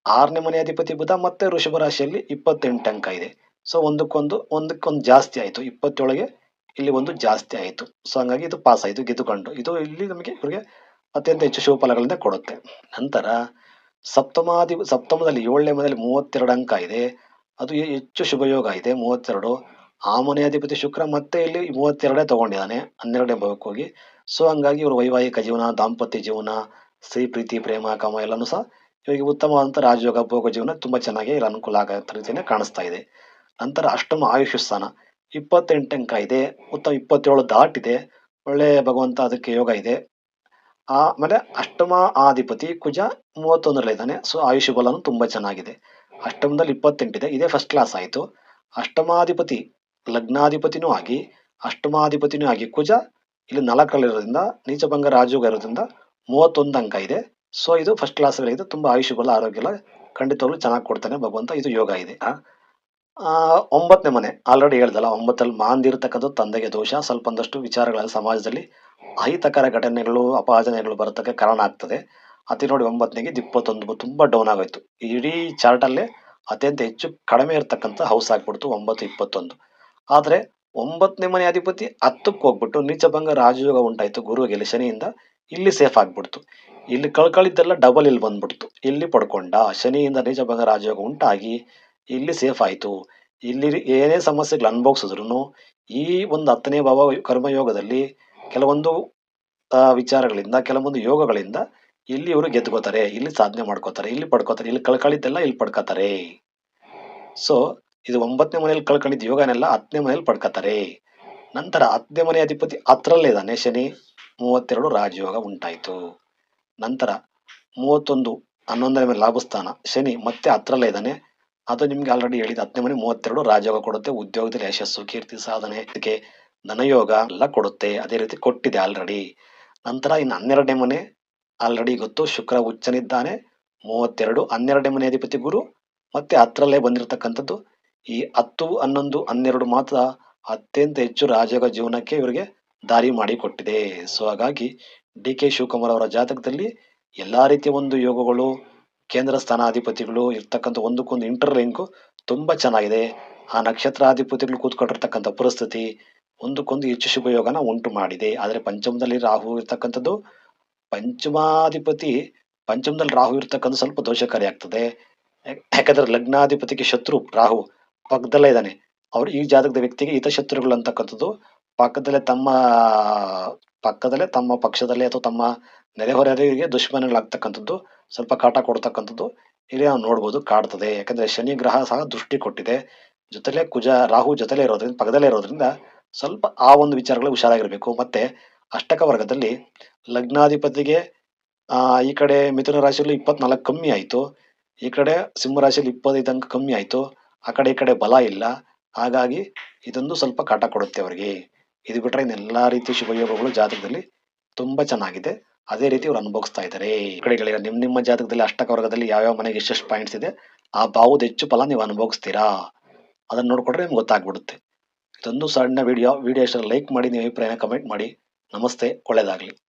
ಆರನೇ ಮನೆ ಅಧಿಪತಿ ಬುಧ ಮತ್ತೆ ವೃಷಭ ರಾಶಿಯಲ್ಲಿ ಇಪ್ಪತ್ತೆಂಟು ಅಂಕ ಇದೆ. ಸೊ ಒಂದಕ್ಕೊಂದು ಒಂದಕ್ಕೊಂದು ಜಾಸ್ತಿ ಆಯಿತು. ಇಪ್ಪತ್ತೇಳಿಗೆ ಇಲ್ಲಿ ಒಂದು ಜಾಸ್ತಿ ಆಯಿತು. ಸೊ ಹಂಗಾಗಿ ಇದು ಪಾಸ್ ಆಯಿತು, ಗೆದ್ದುಕೊಂಡು. ಇದು ಇಲ್ಲಿ ನಮಗೆ ಇವರಿಗೆ ಅತ್ಯಂತ ಹೆಚ್ಚು ಶುಭ ಕೊಡುತ್ತೆ. ನಂತರ ಸಪ್ತಮಾಧಿ ಸಪ್ತಮದಲ್ಲಿ ಏಳನೇ ಮನೆಯಲ್ಲಿ ಮೂವತ್ತೆರಡು ಅಂಕ ಇದೆ. ಅದು ಹೆಚ್ಚು ಶುಭಯೋಗ ಇದೆ, ಮೂವತ್ತೆರಡು. ಆ ಮನೆ ಅಧಿಪತಿ ಶುಕ್ರ ಮತ್ತೆ ಇಲ್ಲಿ ಮೂವತ್ತೆರಡೇ ತಗೊಂಡಿದ್ದಾನೆ, ಹನ್ನೆರಡನೇ ಭಾವಕ್ಕೆ ಹೋಗಿ. ಸೊ ಹಂಗಾಗಿ ಇವರು ವೈವಾಹಿಕ ಜೀವನ, ದಾಂಪತ್ಯ ಜೀವನ, ಸ್ತ್ರೀ ಪ್ರೀತಿ, ಪ್ರೇಮ, ಕಾಮ ಎಲ್ಲನೂ ಸಹ ಇವರಿಗೆ ಉತ್ತಮವಾದಂಥ ರಾಜಯೋಗ, ಭೋಗ ಜೀವನ ತುಂಬಾ ಚೆನ್ನಾಗಿ ಇಲ್ಲಿ ಅನುಕೂಲ ಆಗೋ ರೀತಿಯೇ ಕಾಣಿಸ್ತಾ ಇದೆ. ನಂತರ ಅಷ್ಟಮ ಆಯುಷ್ಯ ಸ್ಥಾನ, ಇಪ್ಪತ್ತೆಂಟು ಅಂಕ ಇದೆ. ಉತ್ತಮ ಇಪ್ಪತ್ತೇಳು ದಾಟಿದೆ. ಒಳ್ಳೆ ಭಗವಂತ ಅದಕ್ಕೆ ಯೋಗ ಇದೆ. ಆಮೇಲೆ ಅಷ್ಟಮ ಆಧಿಪತಿ ಕುಜ ಮೂವತ್ತೊಂದರಲ್ಲಿದ್ದಾನೆ ಸೊ ಆಯುಷ್ಯ ಬಲನು ತುಂಬಾ ಚೆನ್ನಾಗಿದೆ. ಅಷ್ಟಮದಲ್ಲಿ ಇಪ್ಪತ್ತೆಂಟಿದೆ. ಇದೇ ಫಸ್ಟ್ ಕ್ಲಾಸ್ ಆಯಿತು. ಅಷ್ಟಮಾಧಿಪತಿ ಲಗ್ನಾಧಿಪತಿನೂ ಆಗಿ ಅಷ್ಟಮಾಧಿಪತಿನೂ ಆಗಿ ಕುಜ ಇಲ್ಲಿ ನಾಲ್ಕರಲ್ಲಿರೋದ್ರಿಂದ ನೀಚಭಂಗ ರಾಜಯೋಗ ಇರೋದ್ರಿಂದ ಮೂವತ್ತೊಂದು ಅಂಕ ಇದೆ. ಸೊ ಇದು ಫಸ್ಟ್ ಕ್ಲಾಸ್ ಇದೆ ತುಂಬಾ ಆಯುಷ್ ಬಲ ಆರೋಗ್ಯ ಎಲ್ಲ ಖಂಡಿತವಾಗ್ಲೂ ಚೆನ್ನಾಗಿ ಕೊಡ್ತಾನೆ ಭಗವಂತ. ಇದು ಯೋಗ ಇದೆ. ಆ, ಆ, ಒಂಬತ್ತನೇ ಮನೆ. ಆಲ್ರೆಡಿ ಹೇಳ್ದಲ್ಲ ಒಂಬತ್ತಲ್ಲಿ ಮಾಂದಿರ್ತಕ್ಕಂಥ ತಂದೆಗೆ ದೋಷ. ಸ್ವಲ್ಪ ಒಂದಷ್ಟು ವಿಚಾರಗಳಲ್ಲಿ ಸಮಾಜದಲ್ಲಿ ಅಹಿತಕರ ಘಟನೆಗಳು ಅಪವಾದನೆಗಳು ಬರತಕ್ಕ ಕಾರಣ ಆಗ್ತದೆ. ಅತಿ ನೋಡಿ ಒಂಬತ್ತನೇಗೆ ಇಪ್ಪತ್ತೊಂದು ತುಂಬ ಡೌನ್ ಆಗೋಯ್ತು. ಇಡೀ ಚಾರ್ಟ್ ಅಲ್ಲೇ ಅತ್ಯಂತ ಹೆಚ್ಚು ಕಡಿಮೆ ಇರತಕ್ಕಂಥ ಹೌಸ್ ಆಗ್ಬಿಡ್ತು, ಒಂಬತ್ತು ಇಪ್ಪತ್ತೊಂದು. ಆದರೆ ಒಂಬತ್ತನೇ ಮನೆ ಅಧಿಪತಿ ಹತ್ತಕ್ಕೆ ಹೋಗ್ಬಿಟ್ಟು ನೀಚಭಂಗ ರಾಜಯೋಗ ಉಂಟಾಯಿತು ಗುರುವಿಗೆ ಶನಿಯಿಂದ. ಇಲ್ಲಿ ಸೇಫ್ ಆಗಿಬಿಡ್ತು. ಇಲ್ಲಿ ಕಳ್ಕಳಿದ್ದೆಲ್ಲ ಡಬಲ್ ಇಲ್ಲಿ ಬಂದ್ಬಿಡ್ತು. ಇಲ್ಲಿ ಪಡ್ಕೊಂಡ ಶನಿಯಿಂದ ನೀಚಭಂಗ ರಾಜಯೋಗ ಉಂಟಾಗಿ ಇಲ್ಲಿ ಸೇಫ್ ಆಯ್ತು. ಇಲ್ಲಿ ಏನೇ ಸಮಸ್ಯೆಗಳು ಅನುಭವಿಸಿದ್ರು ಈ ಒಂದು ಹತ್ತನೇ ಭಾವ ಕರ್ಮಯೋಗದಲ್ಲಿ ಕೆಲವೊಂದು ವಿಚಾರಗಳಿಂದ, ಕೆಲವೊಂದು ಯೋಗಗಳಿಂದ ಇಲ್ಲಿ ಇವರು ಗೆದ್ಕೋತಾರೆ, ಇಲ್ಲಿ ಸಾಧನೆ ಮಾಡ್ಕೋತಾರೆ, ಇಲ್ಲಿ ಪಡ್ಕೋತಾರೆ, ಇಲ್ಲಿ ಕಳ್ಕೊಳ್ಳಿದ್ದೆಲ್ಲ ಇಲ್ಲಿ ಪಡ್ಕೋತಾರೆ. ಸೊ ಇದು ಒಂಬತ್ತನೇ ಮನೆಯಲ್ಲಿ ಕಳ್ಕೊಂಡಿದ್ದ ಯೋಗನೆಲ್ಲ ಹತ್ತನೇ ಮನೆಯಲ್ಲಿ ಪಡ್ಕೋತಾರೆ. ನಂತರ ಹತ್ತನೇ ಮನೆ ಅಧಿಪತಿ ಹತ್ರಲ್ಲೇ ಇದ್ದಾನೆ ಶನಿ, ಮೂವತ್ತೆರಡು ರಾಜಯೋಗ ಉಂಟಾಯಿತು. ನಂತರ ಮೂವತ್ತೊಂದು ಹನ್ನೊಂದನೇ ಮನೆ ಲಾಭಸ್ಥಾನ ಶನಿ ಮತ್ತೆ ಹತ್ರಲ್ಲೇ ಇದ್ದಾನೆ. ಅದು ನಿಮ್ಗೆ ಆಲ್ರೆಡಿ ಹೇಳಿದ ಹತ್ತನೇ ಮನೆ ಮೂವತ್ತೆರಡು ರಾಜಯೋಗ ಕೊಡುತ್ತೆ, ಉದ್ಯೋಗದಲ್ಲಿ ಯಶಸ್ಸು, ಕೀರ್ತಿ, ಸಾಧನೆ, ಇದಕ್ಕೆ ಧನಯೋಗ ಎಲ್ಲ ಕೊಡುತ್ತೆ. ಅದೇ ರೀತಿ ಕೊಟ್ಟಿದೆ ಆಲ್ರೆಡಿ ನಂತರ ಇನ್ನು ಹನ್ನೆರಡನೇ ಮನೆ ಆಲ್ರೆಡಿ ಗೊತ್ತು. ಶುಕ್ರ ಉಚ್ಚನಿದ್ದಾನೆ ಮೂವತ್ತೆರಡು ಹನ್ನೆರಡನೇ ಮನೆ ಅಧಿಪತಿ ಗುರು. ಮತ್ತೆ ಹತ್ತರಲ್ಲೇ ಬಂದಿರತಕ್ಕಂಥದ್ದು. ಈ ಹತ್ತು, ಹನ್ನೊಂದು, ಹನ್ನೆರಡು ಮಾತ್ರ ಅತ್ಯಂತ ಹೆಚ್ಚು ರಾಜಯೋಗ ಜೀವನಕ್ಕೆ ಇವರಿಗೆ ದಾರಿ ಮಾಡಿಕೊಟ್ಟಿದೆ ಸೊ ಹಾಗಾಗಿ ಡಿ ಕೆ ಶಿವಕುಮಾರ್ ಅವರ ಜಾತಕದಲ್ಲಿ ಎಲ್ಲಾ ರೀತಿಯ ಒಂದು ಯೋಗಗಳು ಕೇಂದ್ರ ಸ್ಥಾನಾಧಿಪತಿಗಳು ಇರ್ತಕ್ಕಂಥ ಒಂದಕ್ಕೊಂದು ಇಂಟರ್ ಲಿಂಕ್ ತುಂಬಾ ಚೆನ್ನಾಗಿದೆ. ಆ ನಕ್ಷತ್ರಾಧಿಪತಿಗಳು ಕೂತ್ಕೊಂಡಿರ್ತಕ್ಕಂಥ ಪರಿಸ್ಥಿತಿ ಒಂದಕ್ಕೊಂದು ಹೆಚ್ಚು ಶುಭಯೋಗನ ಉಂಟು ಮಾಡಿದೆ. ಆದರೆ ಪಂಚಮದಲ್ಲಿ ರಾಹು ಇರ್ತಕ್ಕಂಥದ್ದು ಪಂಚಮಾಧಿಪತಿ, ಪಂಚಮದಲ್ಲಿ ರಾಹು ಇರ್ತಕ್ಕಂಥ ಸ್ವಲ್ಪ ದೋಷಕಾರಿ ಆಗ್ತದೆ. ಯಾಕ್- ಯಾಕಂದ್ರೆ ಲಗ್ನಾಧಿಪತಿಗೆ ಶತ್ರು ರಾಹು ಪಕ್ಕದಲ್ಲೇ ಇದ್ದಾನೆ. ಅವರು ಈ ಜಾತಕದ ವ್ಯಕ್ತಿಗೆ ಹಿತಶತ್ರುಗಳು ಅಂತಕ್ಕಂಥದ್ದು ಪಕ್ಕದಲ್ಲೇ ತಮ್ಮ ಪಕ್ಕದಲ್ಲೇ ತಮ್ಮ ಪಕ್ಷದಲ್ಲೇ ಅಥವಾ ತಮ್ಮ ನೆರೆಹೊರೆಯವರಿಗೆ ದುಶ್ಮನಗಳಾಗ್ತಕ್ಕಂಥದ್ದು ಸ್ವಲ್ಪ ಕಾಟ ಕೊಡ್ತಕ್ಕಂಥದ್ದು ಇಲ್ಲಿ ನಾವು ನೋಡ್ಬೋದು ಕಾಡ್ತದೆ. ಯಾಕಂದ್ರೆ ಶನಿ ಗ್ರಹ ಸಹ ದೃಷ್ಟಿ ಕೊಟ್ಟಿದೆ. ಜೊತೆಲೆ ಕುಜ, ರಾಹು ಜೊತೆಲೆ ಇರೋದ್ರಿಂದ ಪಕ್ಕದಲ್ಲೇ ಇರೋದ್ರಿಂದ ಸ್ವಲ್ಪ ಆ ಒಂದು ವಿಚಾರಗಳು ಹುಷಾರಾಗಿರಬೇಕು. ಮತ್ತೆ ಅಷ್ಟಕ ವರ್ಗದಲ್ಲಿ ಲಗ್ನಾಧಿಪತಿಗೆ ಈ ಕಡೆ ಮಿಥುನ ರಾಶಿಯಲ್ಲಿ ಇಪ್ಪತ್ನಾಲ್ಕು ಕಮ್ಮಿ ಆಯಿತು. ಈ ಕಡೆ ಸಿಂಹ ರಾಶಿಯಲ್ಲಿ ಇಪ್ಪತ್ತೈದು ಅಂಕ ಕಮ್ಮಿ ಆಯಿತು. ಆ ಕಡೆ ಈ ಕಡೆ ಬಲ ಇಲ್ಲ. ಹಾಗಾಗಿ ಇದೊಂದು ಸ್ವಲ್ಪ ಕಾಟ ಕೊಡುತ್ತೆ ಅವರಿಗೆ. ಇದು ಬಿಟ್ರೆ ಇನ್ನೆಲ್ಲಾ ರೀತಿಯ ಶುಭಯೋಗಗಳು ಜಾತಕದಲ್ಲಿ ತುಂಬಾ ಚೆನ್ನಾಗಿದೆ. ಅದೇ ರೀತಿ ಅವ್ರು ಅನುಭವಿಸ್ತಾ ಇದ್ದಾರೆ. ಕಡೆಗಳಿಗೆ ನಿಮ್, ನಿಮ್ಮ ಜಾತಕದಲ್ಲಿ ಅಷ್ಟಕ ವರ್ಗದಲ್ಲಿ ಯಾವ್ಯಾವ ಮನೆಗೆ ಎಷ್ಟೆಷ್ಟು ಪಾಯಿಂಟ್ಸ್ ಇದೆ? ಆ ಭಾವದ ಹೆಚ್ಚು ಫಲ ನೀವು ಅನುಭವಿಸ್ತೀರಾ? ಅದನ್ನ ನೋಡ್ಕೊಂಡ್ರೆ ನಿಮ್ಗೆ ಗೊತ್ತಾಗ್ಬಿಡುತ್ತೆ. ಇದೊಂದು ಸಣ್ಣ ವಿಡಿಯೋ ವಿಡಿಯೋ ಇಷ್ಟ ಲೈಕ್ ಮಾಡಿ, ನೀವು ಅಭಿಪ್ರಾಯನ ಕಮೆಂಟ್ ಮಾಡಿ. ನಮಸ್ತೆ ಒಳ್ಳೆಯದಾಗಲಿ